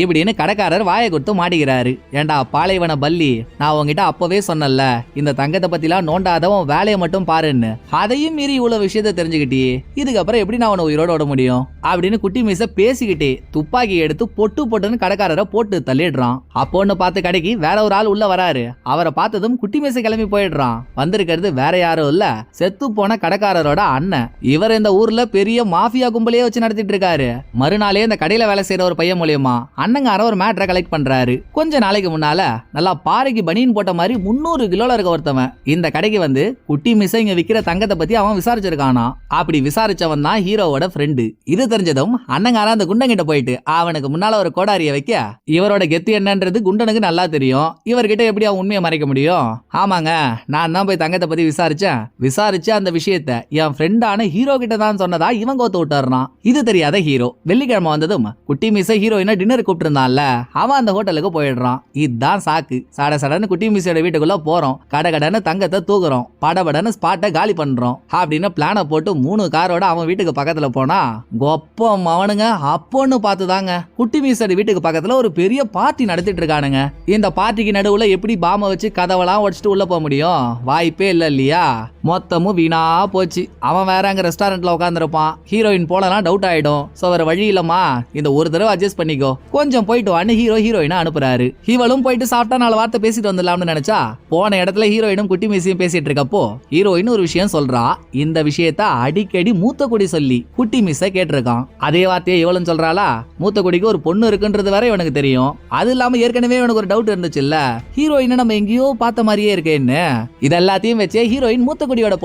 இப்படின்னு கடைக்காரர் வாயை கொடுத்து மாட்டிக்கிறாரு. ஏண்டா பாலைவன பள்ளி நான் உங்ககிட்ட அப்பவே சொன்னல இந்த தங்கத்தை பத்திலாம் நோண்டாதவன் வேலையை மட்டும் பாருன்னு. அதையும் மீறி இவ்வளவு விஷயத்த தெரிஞ்சுக்கிட்டி இதுக்கப்புறம் எப்படி நான் உன உயிரோட விட முடியும்? அப்படின்னு குட்டி மிஸ் பேசிக்கிட்டே துப்பாக்கி எடுத்து பொட்டு பொட்டுன்னு கடைக்காரரை போட்டு தள்ளி தள்ளிடுறான் அப்போன்னு பார்த்து கடைக்கு வேற ஒரு ஆள் உள்ள வராரு. அவரை பார்த்ததும் குட்டி மேசை கிளம்பி போயிடுறான். வந்திருக்கிறது வேற யாரும் இல்ல. செத்து போன கடைக்காரரோட அண்ணன். இவர் இந்த ஊர்ல பெரிய மாஃபியா கும்பலையே வச்சு நடத்திட்டு இருக்காரு மறுநாளே இந்த கடையில வேலை செய்யற ஒரு பையன் மூலியமா அண்ணங்கார ஒரு மேட்ரை கலெக்ட் பண்றாரு. கொஞ்ச நாளைக்கு முன்னால நல்லா பாறைக்கு பனியன் போட்ட மாதிரி முன்னூறு கிலோல இருக்க ஒருத்தவன். இந்த கடைக்கு வந்து குட்டி மிஸ் இங்க விக்கிற தங்கத்தை பத்தி அவன் விசாரிச்சிருக்கானா அப்படி விசாரிச்சவன் தான் ஹீரோவோட ஃப்ரெண்டு இது தெரிஞ்சதும் அண்ணங்கார அந்த குண்டங்கிட்ட போயிட்டு அவனுக்கு முன்னால ஒரு கோடாரிய வைக்க இவரோட கெத்து என்னன்றது குண்டனுக்கு நல்லா தெரியும். இவர்கிட்ட எப்படி அவன் உண்மையை மறைக்க முடியும்? ஆமாங்க நான் தான் போய் தங்கத்தை பத்தி விசாரிச்சேன். விசாரிச்சு அந்த விஷயத்த என் ஃப்ரெண்டான ஹீரோ கிட்ட தான் சொன்னதா இவன் கோத்து விட்டுறான் இது தெரியாத ஹீரோ வெள்ளிக்கிழமை வந்ததும் குட்டி மிஸ் ஹீரோயினை டின்னர் கூப்பிட்டுருந்தான்ல அவன் அந்த ஹோட்டலுக்கு போயிடுறான். இதுதான் சாக்கு. சட சடன்னு குட்டி மிஸ்ஸோட வீட்டுக்குள்ள போறோம். கட கடன்னு தங்கத்தை தூக்குறோம். படபடன்னு ஸ்பாட்டை காலி பண்றோம். அப்படின்னு பிளானை போட்டு மூணு காரோட அவன் வீட்டுக்கு பக்கத்துல போனா கொப்பம் அவனுங்க அப்போன்னு பார்த்துதாங்க. குட்டி மீசோட வீட்டுக்கு பக்கத்துல ஒரு பெரிய பார்ட்டி நடத்திட்டு இருக்கானுங்க இந்த பார்ட்டிக்கு நடுவுல எப்படி பாம வச்சு கதவெல்லாம் உடைச்சிட்டு உள்ள போக முடியும்? வாய்ப்பே இல்ல இல்லையா? மொத்தமும் வீணா போச்சு. அவன் வேற அங்க ரெஸ்டாரண்ட்ல உட்காந்துருப்பான் ஹீரோயின் போலலாம் டவுட் ஆயிடும். சோ வேற வழி இல்லம்மா. இந்த ஒரு தடவை அட்ஜஸ்ட் பண்ணிக்கோ. கொஞ்சம் போயிட்டு வான்னு ஹீரோ ஹீரோயினா அனுப்புறாரு. இவளும் போயிட்டு சாப்பிட்டா நாலு வார்த்தை பேசிட்டு வந்துடலாம்னு நினைச்சா? போன இடத்துல ஹீரோயினும் குட்டி மீசியும் பேசிட்டு இருக்கப்போ ஹீரோயின் ஒரு விஷயம் சொல்றா. இந்த விஷயத்த அடிக்கடி மூத்த குடி சொல்லி குட்டி மிஸ்ஸ கேட்டிருக்கான். அதே வார்த்தையை இவளும் சொல்றாளா? மூத்த குடிக்கு ஒரு பொண்ணு இருக்குன்றது வரை இவனுக்கு தெரியும். அது இல்லாம ஏற்கனவே எனக்கு ஒரு டவுட் இருந்துச்சுல்ல? ஹீரோயினை நம்ம எங்கேயோ பார்த்த மாதிரியே இருக்கேன்னு. இது எல்லாத்தையும் வச்சே ஹீரோயின் மூத்த குடியோட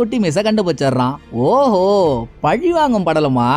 குட்டி மிஸ்ஸ கண்டுபிடிச்சிடுறான். ஓஹோ பழி வாங்கும் படலமா?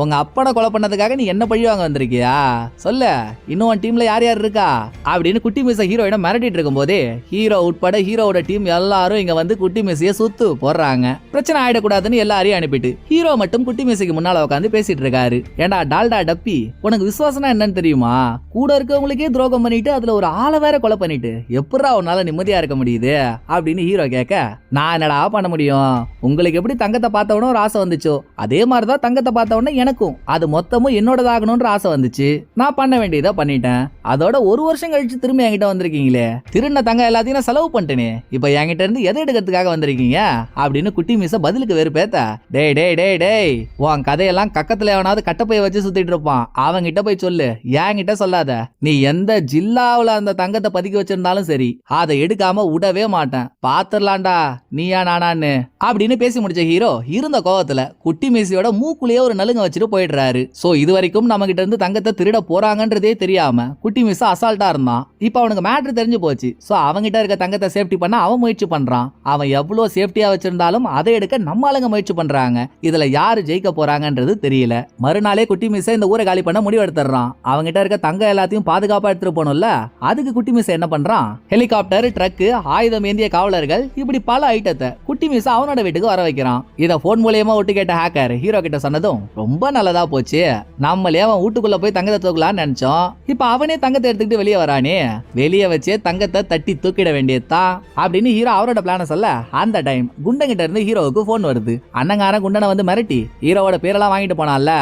உங்க அப்பனை கொலை பண்ணதுக்காக நீ என்ன பழி வாங்க வந்திருக்கியா? சொல்லு இன்னும் உன் டீம்ல யார் யார் இருக்கா? அப்படின்னு குட்டி மிஸ் ஹீரோயினை மிரட்டிட்டு இருக்கும்போதே ஹீரோ உட்பட ஹீரோவோட டீம் எல்லாரும் இங்க வந்து குட்டி மிஸ்ஸைய சுத்து போடுறாங்க. பிரச்சனை ஆயிடக்கூடாதுன்னு எல்லாரையும் அனுப்பிட்டு ஹீரோ மட்டும் குட்டி மிஸ்ஸுக்கு முன்னால உட்காந்து பேசிட்டு இருக்காரு. ஏண்டா டால்டா டப்பி உனக்கு விசுவாசனா என்னன்னு தெரியுமா? கூட இருக்கவங்களுக்கே துரோகம் பண்ணிட்டு அதுல ஒரு ஆளை வேற கொலை பண்ணிட்டு எப்படா உன்னால நிம்மதியா இருக்க முடியுது? அப்படின்னு ஹீரோ கேட்க நான் என்னடா பண்ண முடியும்? உங்களுக்கு எப்படி தங்கத்தை பார்த்தவன ஒரு ஆசை வந்துச்சோ அதே மாதிரிதான் தங்கத்தை பார்த்தவொடனே எனக்கும். அது மொத்தமும் என்னோடதாகணும்ன்ற ஆசை வந்துச்சு. நான் பண்ண வேண்டியதை பண்ணிட்டேன். அதோட ஒரு வருஷம் கழிச்சு திரும்பி என்கிட்ட வந்திருக்கீங்களே. திருண்ண தங்க எல்லாத்தையும் நான் செலவு பண்ணிட்டேனே. இப்போ என்கிட்ட இருந்து எதை எடுக்கிறதுக்காக வந்திருக்கீங்க? அப்படின்னு குட்டி மீச பதிலுக்கு வெறுப்பேத்த டேய் டேய் டேய் டேய் உன் கதையெல்லாம் கக்கத்துல எவனாவது கட்டப்பைய வச்சு சுத்திட்டு இருப்பான். அவன்கிட்ட போய் சொல்லு. என்கிட்ட சொல்லாத. நீ எந்த ஜில்லாவுல அந்த தங்கத்தை பதுக்கி வச்சிருந்தாலும் சரி அதை எடுக்காம விடவே மாட்டேன். பாத்துடலாம்டா நீயா நானான்னு. அப்படின்னு பேசி முடிச்ச ஹீரோ இருந்த கோவத்துல குட்டி மீசியோட மூக்குலயே ஒரு நலுங்க வச்சுட்டு போயிடுறாரு. சோ இது வரைக்கும் நம்ம கிட்ட இருந்து தங்கத்தை திருட போறாங்கன்றதே தெரியாம குட்டி மீச அசால்ட்டா இருந்தான். இப்ப அவனுக்கு மேட்ரு தெரிஞ்சு போச்சு. சோ அவன்கிட்ட இருக்க தங்கத்தை சேஃப்டி பண்ண அவன் முயற்சி பண்றான். அவன் எவ்வளவு சேஃப்டியா வச்சிருந்தாலும் அதை எடுக்க நம்ம ஆளுங்க முயற்சி பண்றாங்க. இதுல யாரு ஜெயிக்க போறாங்கன்றது தெரியல. மறுநாளே குட்டி மீச இந்த ஊரை காலி பண்ண முடிவெடுத்துறான் அவன்கிட்ட இருக்க தங்க எல்லாத்தையும் எல்லாத்தையும் பாதுகாப்பா எடுத்துட்டு போகணும்ல அதுக்கு குட்டி மிஸ் என்ன பண்றான்? ஹெலிகாப்டர் ட்ரக்கு ஆயுதம் ஏந்திய காவலர்கள் இப்படி பல ஐட்டத்தை குட்டி மிஸ் அவனோட வீட்டுக்கு வர வைக்கிறான். இத போன் மூலியமா ஒட்டு கேட்ட ஹேக்கர் ஹீரோ கிட்ட சொன்னதும் ரொம்ப நல்லதா போச்சு. நம்மளே அவன் வீட்டுக்குள்ள போய் தங்கத்தை தூக்கலாம்னு நினைச்சோம். இப்ப அவனே தங்கத்தை எடுத்துக்கிட்டு வெளியே வரானே. வெளியே வச்சே தங்கத்தை தட்டி தூக்கிட வேண்டியதுதான் அப்படின்னு ஹீரோ அவரோட பிளான சொல்ல அந்த டைம் குண்டங்கிட்ட இருந்து ஹீரோவுக்கு போன் வருது. அண்ணங்காரன் குண்டனை வந்து மிரட்டி ஹீரோவோட பேரெல்லாம் வாங்கிட்டு போனான்ல.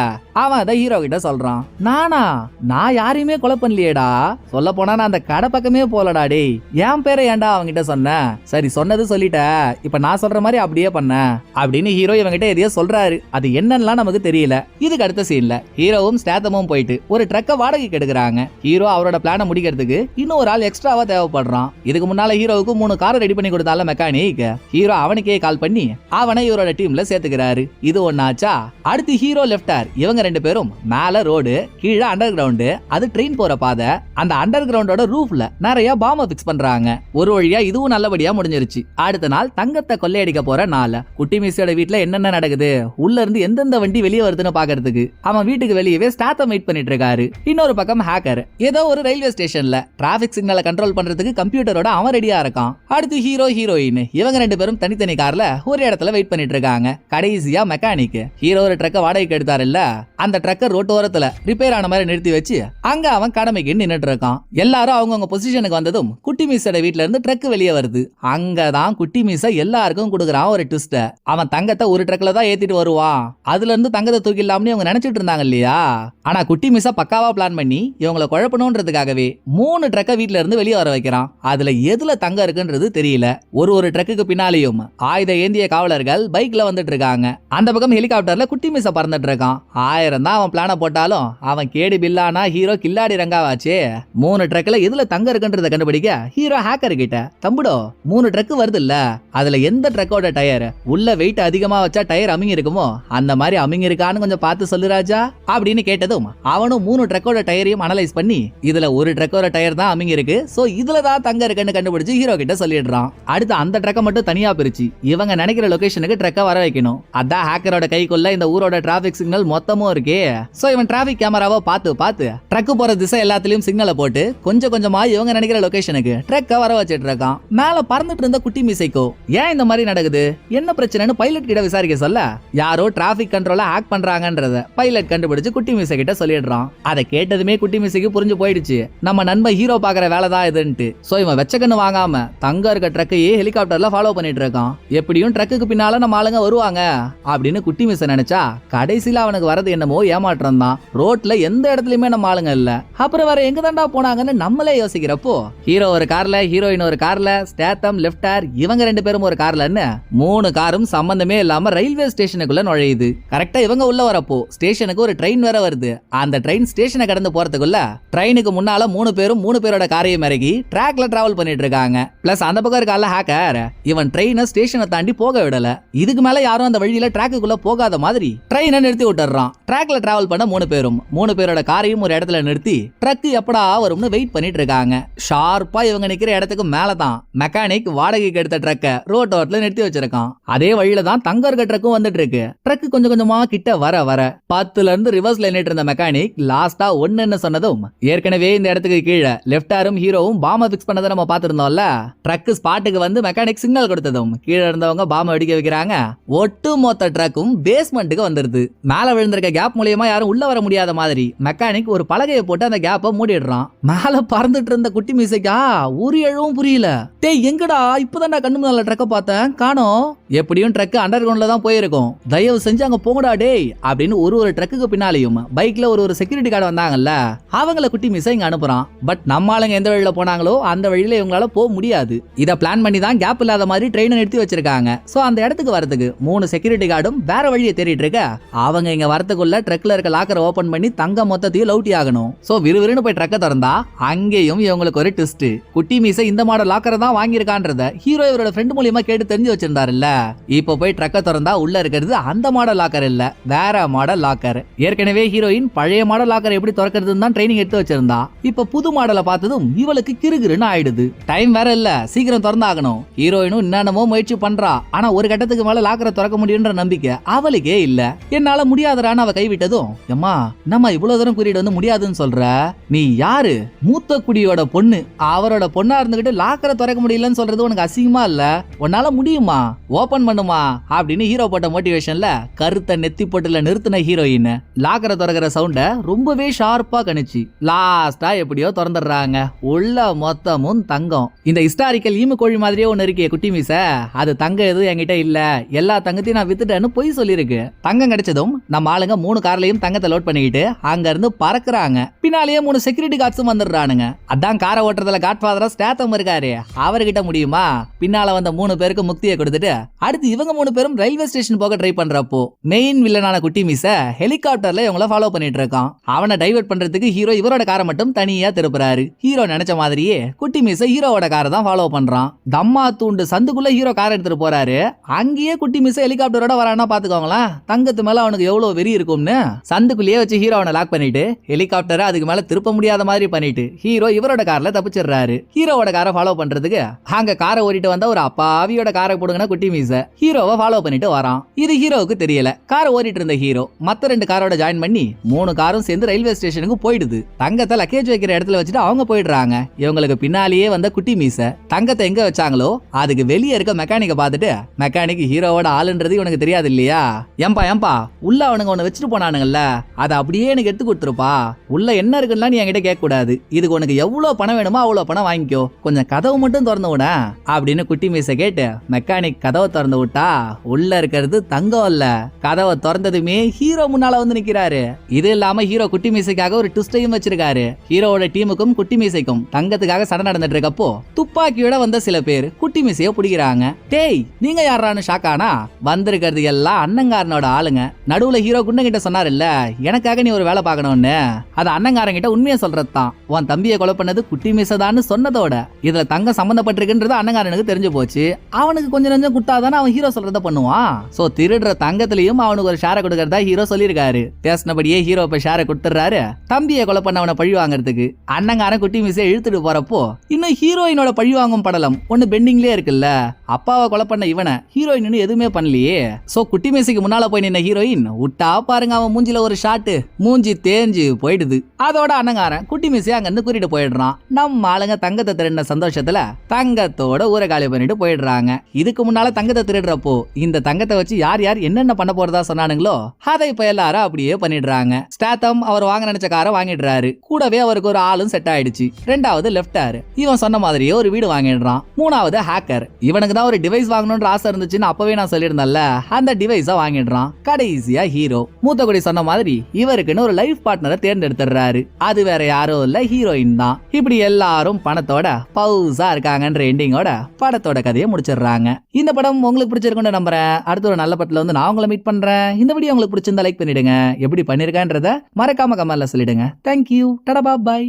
அவன் அதை ஹீரோ கிட்ட சொல்றான் நானா? நான் யாரையுமே கொலை ஃபாலோ பண்ணலையேடா. சொல்ல போனா நான் அந்த கடை பக்கமே போலடா டேய். என் பேரை ஏன்டா அவங்கிட்ட சொன்னேன் சரி சொன்னது சொல்லிட்ட. இப்ப நான் சொல்ற மாதிரி அப்படியே பண்ண. அப்படின்னு ஹீரோ இவங்கிட்ட எதையோ சொல்றாரு. அது என்னன்னுலாம் நமக்கு தெரியல. இதுக்கு அடுத்த சீன்ல ஹீரோவும் ஸ்டேத்தமும் போயிட்டு ஒரு ட்ரக்கை வாடகைக்கு எடுக்கிறாங்க. ஹீரோ அவரோட பிளானை முடிக்கிறதுக்கு இன்னும் ஒரு ஆள் எக்ஸ்ட்ராவா தேவைப்படுறான். இதுக்கு முன்னால ஹீரோவுக்கு மூணு கார் ரெடி பண்ணி கொடுத்தால மெக்கானிக் ஹீரோ அவனுக்கே கால் பண்ணி அவனை இவரோட டீம்ல சேர்த்துக்கிறாரு. இது ஒன்னாச்சா அடுத்து ஹீரோ லெப்டார் இவங்க ரெண்டு பேரும் மேல ரோடு கீழே அண்டர் கிரவுண்டு அது ட்ரெயின் போற பாதை அந்த அண்டர் கிரவுண்டோட ரூஃப்ல நிறைய பாம்ப பிக்ஸ் பண்றாங்க. ஒரு வழியா இதுவும் நல்லபடியா முடிஞ்சிருச்சு. அடுத்த நாள் தங்கத்தை கொள்ளையடிக்க போற நாள் குட்டி மிஸ்ஸோட வீட்டுல என்னென்ன நடக்குது? உள்ள இருந்து எந்தெந்த வண்டி வெளியே வருதுன்னு பாக்குறதுக்கு அவன் வீட்டுக்கு வெளியவே ஸ்டாத்த வெயிட் பண்ணிட்டு இருக்காரு. இன்னொரு பக்கம் ஹேக்கர் ஏதோ ஒரு ரயில்வே ஸ்டேஷன்ல டிராபிக் சிக்னலை கண்ட்ரோல் பண்றதுக்கு கம்ப்யூட்டரோட அவன் ரெடியா இருக்கான். அடுத்து ஹீரோ ஹீரோயின் இவங்க ரெண்டு பேரும் தனித்தனி கார்ல ஒரு இடத்துல வெயிட் பண்ணிட்டு இருக்காங்க. கடைசியா மெக்கானிக் ஹீரோ ஒரு ட்ரக்க வாடகைக்கு எடுத்தாருல்ல அந்த ட்ரக்க ரோட்டோரத்துல ரிப்பேர் ஆன மாதிரி நிறுத்தி வச்சு அங்க அவன் கடமைக்கு நின்றுட்டு இருக்கான் எல்லாரும் அவங்கவுங்க பொசிஷனுக்கு வந்ததும் குட்டி மீசோட வீட்ல இருந்து ட்ரக் வெளியே வருது. அங்கதான் குட்டி மீச எல்லாருக்கும் கொடுக்குறான் ஒரு ட்விஸ்ட அவன் தங்கத்தை ஒரு ட்ரக்ல தான் ஏத்திட்டு வருவான். அதுல இருந்து தங்கத்தை தூக்கிடலாம்னு இவங்க நினைச்சிட்டு இருந்தாங்க இல்லையா? ஆனா குட்டி மீசா பக்காவா பிளான் பண்ணி இவங்களை குழப்பணுன்றதுக்காகவே மூணு ட்ரக்க வீட்ல இருந்து வெளியே வர வைக்கிறான். அதுல எதுல தங்கம் இருக்குன்றது தெரியல. ஒரு ஒரு ட்ரக்குக்கு பின்னாலேயும் ஆயுத ஏந்திய காவலர்கள் பைக்ல வந்துட்டு இருக்காங்க. அந்த பக்கம் ஹெலிகாப்டர்ல குட்டி மீச பறந்துட்டு இருக்கான். ஆயிரம் தான் அவன் பிளான போட்டாலும் அவன் கேடு பில்லானா ஹீரோ கில்லாடி ரங்காவாச்சே மூணு ட்ரக்ல எதுல தங்கம் இருக்குன்றத கண்டுபிடிக்க ஹீரோ ஹேக்கர் கிட்ட தம்புடோ மூணு ட்ரக் வருது இல்ல அதுல எந்த ட்ரக்கோட டயர் உள்ள வெயிட் அதிகமா வச்சா டயர் அமுங்கி இருக்குமோ? அந்த மாதிரி அமுங்கி இருக்கான்னு கொஞ்சம் பார்த்து சொல்லு ராஜா அப்படின்னு கேட்டதும் அவனும் மூணு ட்ரக்கோட டயரையும் அனலைஸ் பண்ணி இதுல ஒரு ட்ரக்கோட டயர் தான் அமுங்கி இருக்கு சோ இதுல தான் தங்கம் இருக்குன்னு கண்டுபிடிச்சு ஹீரோ கிட்ட சொல்லிடுறான். அடுத்து அந்த ட்ரக்கை மட்டும் தனியா பிரிச்சு இவங்க நினைக்கிற லொகேஷனுக்கு ட்ரக்கை வர வைக்கணும். அதான் ஹேக்கரோட கைக்குள்ள இந்த ஊரோட டிராபிக் சிக்னல் மொத்தமும் இருக்கே. சோ இவன் டிராபிக் கேமராவை பார்த்து பார்த்து ட்ரக்கு போற திசை எல்லாத்துலயும் சிக்னலை போட்டு கொஞ்சம் கொஞ்சமா இவங்க நினைக்கிற லொகேஷனுக்கு ட்ரக்கை வர வச்சிட்டு இருக்கான். மேல பறந்துட்டு இருந்த குட்டி மிசைக்கோ ஏன் இந்த மாதிரி நடக்குது? என்ன பிரச்சனைன்னு பைலட் கிட்ட விசாரிக்க சொல்ல. யாரோ டிராபிக் கண்ட்ரோல ஹேக் பண்றாங்கன்றத பைலட் கண்டுபிடிச்சு குட்டி மிசை கிட்ட சொல்லிடுறான். அதை கேட்டதுமே குட்டி மிசைக்கு புரிஞ்சு போயிடுச்சு. நம்ம நண்பன் ஹீரோ பாக்குற வேலை தான் இதுன்ட்டு. சோ இவன் வெச்ச கண்ணு வாங்காம தங்க இருக்க ட்ரக்கையே ஹெலிகாப்டர்ல ஃபாலோ பண்ணிட்டு இருக்கான். எப்படியும் ட்ரக்குக்கு பின்னால நம்ம ஆளுங்க வருவாங்க அப்படின்னு குட்டி மிஸ் நினைச்சா கடைசியில அவனுக்கு வரது என்னமோ ஏமாற்றம் தான். ரோட்ல எந்த இடத்துலயுமே நம்ம ஆளுங்க இல்ல. அப்புறம் வேற எங்க தாண்டா போனாங்கன்னு நம்மளே யோசிக்கிறப்போ ஹீரோ ஒரு கார்ல ஹீரோயின் ஒரு கார்ல ஸ்டேத்தம் லெப்டார் இவங்க ரெண்டு பேரும் ஒரு கார்லன்னு மூணு காரும் சம்பந்தமே இல்லாம ரயில்வே ஸ்டேஷனுக்குள்ள நுழையுது. கரெக்டா இவங்க உள்ள வரப்போ ஸ்டேஷனுக்கு ஒரு ட்ரெயின் வேற வருது. அந்த ட்ரெயின் ஸ்டேஷனை கடந்து போறதுக்குள்ள ட்ரெயினுக்கு முன்னால மூணு பேரும் மூணு பேரோட காரையும் இறங்கி ட்ராக்ல டிராவல் பண்ணிட்டு இருக்காங்க. பிளஸ் அந்த பக்கம் இருக்கால ஹேக்கர் இவன் ட்ரெயினை ஸ்டேஷனை தாண்டி போக விடல. இதுக்கு மேல யாரும் அந்த வழியில ட்ராக்குக்குள்ள போகாத மாதிரி ட்ரெயினை நிறுத்தி விட்டுறான். ட்ராக்ல டிராவல் பண்ண மூணு பேரும். மூணு பேரோட காரையும் ஒரு இடத்துல நிறுத்தி ட்ரக் எப்படா வரும்னு வெயிட் பண்ணிட்டு இருக்காங்க ஷார்ப்பா இவங்க நிக்கிற இடத்துக்கு மேல தான் மெக்கானிக் வாடகைக்கு எடுத்த ட்ரக்க ரோட்டோரத்துல நிறுத்தி வச்சிருக்கான். அதே வழியில தான் தங்க இருக்க ட்ரக்கும் வந்துட்டு இருக்கு ட்ரக் கொஞ்சம் கொஞ்சமா கிட்ட வர வர பத்துல இருந்து ரிவர்ஸ்ல நின்று இருந்த மெக்கானிக் லாஸ்டா ஒண்ணுன்னு சொன்னதும் ஏற்கனவே இந்த இடத்துக்கு கீழே லெப்டாரும் ஹீரோவும் பாம பிக்ஸ் பண்ணதை நம்ம பார்த்திருந்தோம்ல? ட்ரக் ஸ்பாட்டுக்கு வந்து மெக்கானிக் சிக்னல் கொடுத்ததும் கீழே இருந்தவங்க பாம வெடிக்க வைக்கிறாங்க. ஒட்டு மொத்த ட்ரக்கும் பேஸ்மெண்ட்டுக்கு வந்துருது. மேல விழுந்திருக்க கேப் மூலியமா யாரும் உள்ள வர முடியாத மாதிரி மெக்கானிக் ஒரு பலகையை போட்டு அந்த கேப்பை மூடிடுறான். மேல பறந்துட்டு இருந்த குட்டி மீசைக்கா ஒரு எழவும் புரியல. டேய் எங்கடா? இப்பதான்டா கண்ணு முதல்ல ட்ரக்க பார்த்தேன். காணோம். எப்படியும் ட்ரக் அண்டர் கிரவுண்ட்ல தான் போயிருக்கும். தயவு செஞ்சு அங்க போங்கடா டேய் அப்படின்னு ஒரு ஒரு ட்ரக்குக்கு பின்னாலையும் பைக்ல ஒரு ஒரு செக்யூரிட்டி கார்டு வந்தாங்கல்ல அவங்கள குட்டி மீசை இங்க அனுப்புறான். பட் நம்ம ஆளுங்க எந்த வழியில போனாங்களோ அந்த வழியில இவங்களால போக முடியாது. இத பிளான் பண்ணி தான் கேப் இல்லாத மாதிரி ட்ரெயினை நிறுத்தி வச்சிருக்காங்க. சோ அந்த இடத்துக்கு வரதுக்கு மூணு செக்யூரிட்டி கார்டும் வேற வழியை தேடிட்டு இருக்க அவங்க இங்க வரத்துக்குள்ள ட்ரக்ல இருக்க லாக்கரை ஓபன் பண்ணி தங்க மொத்தத்தையும் லவுட்டி ஆகணும். சோ விறுவிறுன்னு போய் ட்ரக்கை திறந்தா அங்கேயும் இவங்களுக்கு ஒரு ட்விஸ்ட் குட்டி மீசை இந்த மாடல் லாக்கரை தான் வாங்கியிருக்கான்றத ஹீரோ இவரோட ஃப்ரெண்ட் மூலியமா கேட்டு தெரிஞ்சு வச்சிருந்தாருல்ல. இப்போ போய் ட்ரக்கை திறந்தா உள்ள இருக்கிறது அந்த மாடல் லாக்கர் இல்ல வேற மாடல் லாக்கர் ஏற்கனவே ஹீரோயின் பழைய மாடல் லாக்கர் எப்படி திறக்கிறதுன்னு தான் ட்ரைனிங் எடுத்து வச்சிருந்தா. இப்ப புது மாடலை பார்த்ததும் இவளுக்கு கிருகிருன்னு ஆயிடுது. டைம் வேற இல்ல சீக்கிரம் திறந்தாகணும். ஹீரோயினும் என்னென்னமோ முயற்சி பண்றா. ஆனா ஒரு கட்டத்துக்கு மேல லாக்கரை திறக்க முடியுன்ற நம்பிக்கை அவளுக்கே இல்ல. என்னால முடியாதரான்னு அவ கைவிட்டதும் எம்மா நம்ம இவ்வளவு தூரம் கூறிட்டு வந்து முடியாதுன்னு சொல்ற? நீ யாரு? மூத்த குடியோட பொண்ணு. அவரோட பொண்ணா இருந்துகிட்டு லாக்கரை திறக்க முடியலன்னு சொல்றது உனக்கு அசிங்கமா இல்ல? உன்னால முடியுமா? ஓபன் பண்ணுமா? அப்படின்னு ஹீரோ போட்ட மோட்டிவேஷன்ல கருத்த நெத்தி பொட்டுல நிறுத்தின ஹீரோயின் லாக்கரை திறக்கிற சவுண்ட ரொம்பவே ஷார்ப்பா கணிச்சு. லாஸ்டா எப்படியோ திறந்துடுறாங்க. உள்ள மொத்தமும் தங்கம். இந்த ஹிஸ்டாரிக்கல் ஈமு கோழி மாதிரியே ஒன்னு இருக்கே குட்டி மீச. அது தங்கம் எதுவும் என்கிட்ட இல்ல. எல்லா தங்கத்தையும் நான் வித்துட்டேன்னு பொய் சொல்லியிருக்கு. தங்கம் கிடைச்சதும் நம்ம ஆளுங்க மூணு கார்லயும் தங்கத்தை லோட் பண்ணிக்கிட்டு அங்க இருந்து பறக்குறாங்க. பின்னாலேயே மூணு செக்யூரிட்டி கார்ட்ஸும் வந்துடுறானுங்க. அதான் காரை ஓட்டுறதுல காட்ஃபாதரா ஸ்டேத்தம் இருக்காரு. அவர்கிட்ட முடியுமா? பின்னால வந்த மூணு பேருக்கு முக்தியை கொடுத்துட்டு அடுத்து இவங்க மூணு பேரும் ரயில்வே ஸ்டேஷன் போக ட்ரை பண்றப்போ மெயின் வில்லனான குட்டி மீச ஹெலிகாப்டர்ல இவங்கள ஃபாலோ பண்ணிட்டு இருக்கான். அவனை டைவர்ட் பண்றதுக்கு ஹீரோ இவரோட காரை மட்டும் தனியா திருப்புறாரு. ஹீரோ நினைச்ச மாதிரியே குட்டி மிஸ் ஹீரோவோட காரை தான் ஃபாலோ பண்றான். தம்மா தூண்டு சந்துக்குள்ள ஹீரோ கார் எடுத்துட்டு போறாரு. அங்கேயே குட்டி மிஸ் ஹெலிகாப்டரோட வரானா பாத்துக்கோங்களேன். தங்கத்து மேல அவனுக்கு எவ்வளவு வெறி இருக்கும்னு சந்துக்குள்ளேயே வச்சு ஹீரோ அவனை லாக் பண்ணிட்டு ஹெலிகாப்டரை அதுக்கு மேல திருப்ப முடியாத மாதிரி பண்ணிட்டு ஹீரோ இவரோட கார்ல தப்பிச்சிடுறாரு. ஹீரோவோட காரை ஃபாலோ பண்றதுக்கு அங்க காரை ஓடிட்டு வந்த ஒரு அப்பாவியோட காரை போடுங்கன்னா குட்டி மீச ஹீரோவை ஃபாலோ பண்ணிட்டு வரான். இது ஹீரோவுக்கு தெரியல. காரை ஓடிட்டு இருந்த ஹீரோ மத்த ரெண்டு காரோட ஜாயின் பண்ணி மூணு காரும் சேர்ந்து ரயில்வே ஸ்டேஷனுக்கு போயிடுது. தங்கத்தை லக்கேஜ் வைக்கிற இடத்துல வச்சுட்டு அவங்க போயிடுறாங்க. இவங்களுக்கு பின்னாலேயே வந்த குட்டி மீச தங்கத்தை எங்க வச்சாங்களோ அதுக்கு வெளியே இருக்க மெக்கானிக்க பார்த்துட்டு மெக்கானிக் ஹீரோவோட ஆளுன்றது இவனுக்கு தெரியாது இல்லையா? ஏம்பா ஏம்பா உள்ள அவனுங்க ஒண்ணு வச்சுட்டு போனானுங்கல்ல. அதை அப்படியே எனக்கு எடுத்து கொடுத்துருப்பா. உள்ள என்ன இருக்குன்னா நீ என்கிட்ட கேட்கக்கூடாது. இதுக்கு உனக்கு எவ்வளவு பணம் வேணுமோ அவ்வளவு பணம் வாங்கிக்கோ. கொஞ்சம் கதவு மட்டும் திறந்து விட அப்படின்னு குட்டி மீசை கேட்டு மெக்கானிக் கதவை திறந்து விட்டா உள்ள இருக்கிறது தங்கம் இல்ல. கதவை திறந்ததுமே ஹீரோ முன்னால வந்து நிக்கிறாரு. இது இல்லாம ஹீரோ குட்டி மீசைக்காக ஒரு ட்விஸ்டையும் வச்சிருக்காரு. ஹீரோவோட டீமுக்கும் குட்டி மீசைக்கும் தங்கத்துக்காக சண்டை நடந்துட்டு இருக்கப்போ துப்பாக்கியோட வந்த சில பேர் குட்டி மீசைய பிடிக்கிறாங்க. டேய் நீங்க யாரான்னு ஷாக்கானா வந்திருக்கிறது எல்லாம் அண்ணங்காரனோட ஆளுங்க. நடுவுல ஹீரோ குண்டங்கிட்ட சொன்னாருல்ல எனக்காக நீ ஒரு வேலை பார்க்கணும்னு. அது என்கிட்ட உண்மையை சொல்றது தான் உன் தம்பியை கொலை பண்ணது குட்டி மீசதான்னு சொன்னதோட. இதுல தங்கம் சம்பந்தப்பட்டிருக்குன்றது அண்ணங்காரனுக்கு தெரிஞ்சு போச்சு. அவனுக்கு கொஞ்சம் கொஞ்சம் குட்டாதானே அவன் ஹீரோ சொல்றத பண்ணுவான். சோ திருடுற தங்கத்திலையும் அவனுக்கு ஒரு ஷேரை கொடுக்கறதா ஹீரோ சொல்லியிருக்காரு. பேசினபடியே ஹீரோ இப்ப ஷேரை கொடுத்துறாரு தம்பியை கொலை பண்ண அவனை பழி வாங்குறதுக்கு. அண்ணங்காரன் குட்டி மீசை இழுத்துட்டு போறப்போ இன்னும் ஹீரோயினோட பழி வாங்கும் படலம் ஒன்னு பெண்டிங்லேயே இருக்குல்ல. அப்பாவை கொலை பண்ண இவனை ஹீரோயின் எதுவுமே பண்ணலையே. சோ குட்டி மேசிக்கு முன்னால போய் நின்ன ஹீரோயின் விட்டா பாருங்க அவன் மூஞ்சில ஒரு ஷாட்டு மூஞ்சி தேஞ்சு போயிடுது. அதோட அண்ணங்காரன் குட்டி மேசி அங்க இருந்து கூட்டிட்டு போயிடுறான். நம்ம ஆளுங்க தங்கத்தை திருடின சந்தோஷத்துல தங்கத்தோட ஊரை காலி பண்ணிட்டு போயிடுறாங்க. இதுக்கு முன்னால தங்கத்தை திருடுறப்போ இந்த தங்கத்தை வச்சு யார் யார் என்னென்ன பண்ண போறதா சொன்னானுங்களோ அதை இப்ப எல்லாரும் அப்படியே பண்ணிடுறாங்க. ஸ்டாத்தம் அவர் வாங்க நினைச்ச காரை வாங்கிடுறாரு. கூடவே அவருக்கு ஒரு ஆளும் செட் ஆயிடுச்சு. ரெண்டாவது லெஃப்டாரு இவன் சொன்ன மாதிரியே ஒரு வீடு வாங்கிடுறான். மூணாவது ஹேக்கர் இவனுக்கு தான் ஒரு டிவைஸ் வாங்கணும்ன்ற ஆசை இருந்துச்சுன்னு அப்பவே நான் சொல்லியிருந்தேன்ல அந்த டிவைஸ வாங்கிடுறான். கடைசியா ஹீரோ மூத்தகுடி சொன்ன மாதிரி இவருக்குன்னு ஒரு லைஃப் பார்ட்னரை தேர்ந்தெடுத்துறாரு அது வேற யாரும் இல்ல ஹீரோயின் தான். இப்படி எல்லாரும் பணத்தோட பவுசா இருக்காங்கன்ற எண்டிங்கோட படத்தோட கதையை முடிச்சிடுறாங்க. இந்த படம் உங்களுக்கு பிடிச்சிருக்கும்னு நம்புறேன். அடுத்த ஒரு நல்ல படத்துல வந்து நான் உங்களை மீட் பண்றேன். இந்த வீடியோ உங்களுக்கு பிடிச்சிருந்தா லைக் பண்ணிடுங்க. எப்படி பண்ணிருக்கேன்றத மறக்காம கமெண்ட்ல சொல்லிடுங்க. தேங்க்யூ டடா பாய்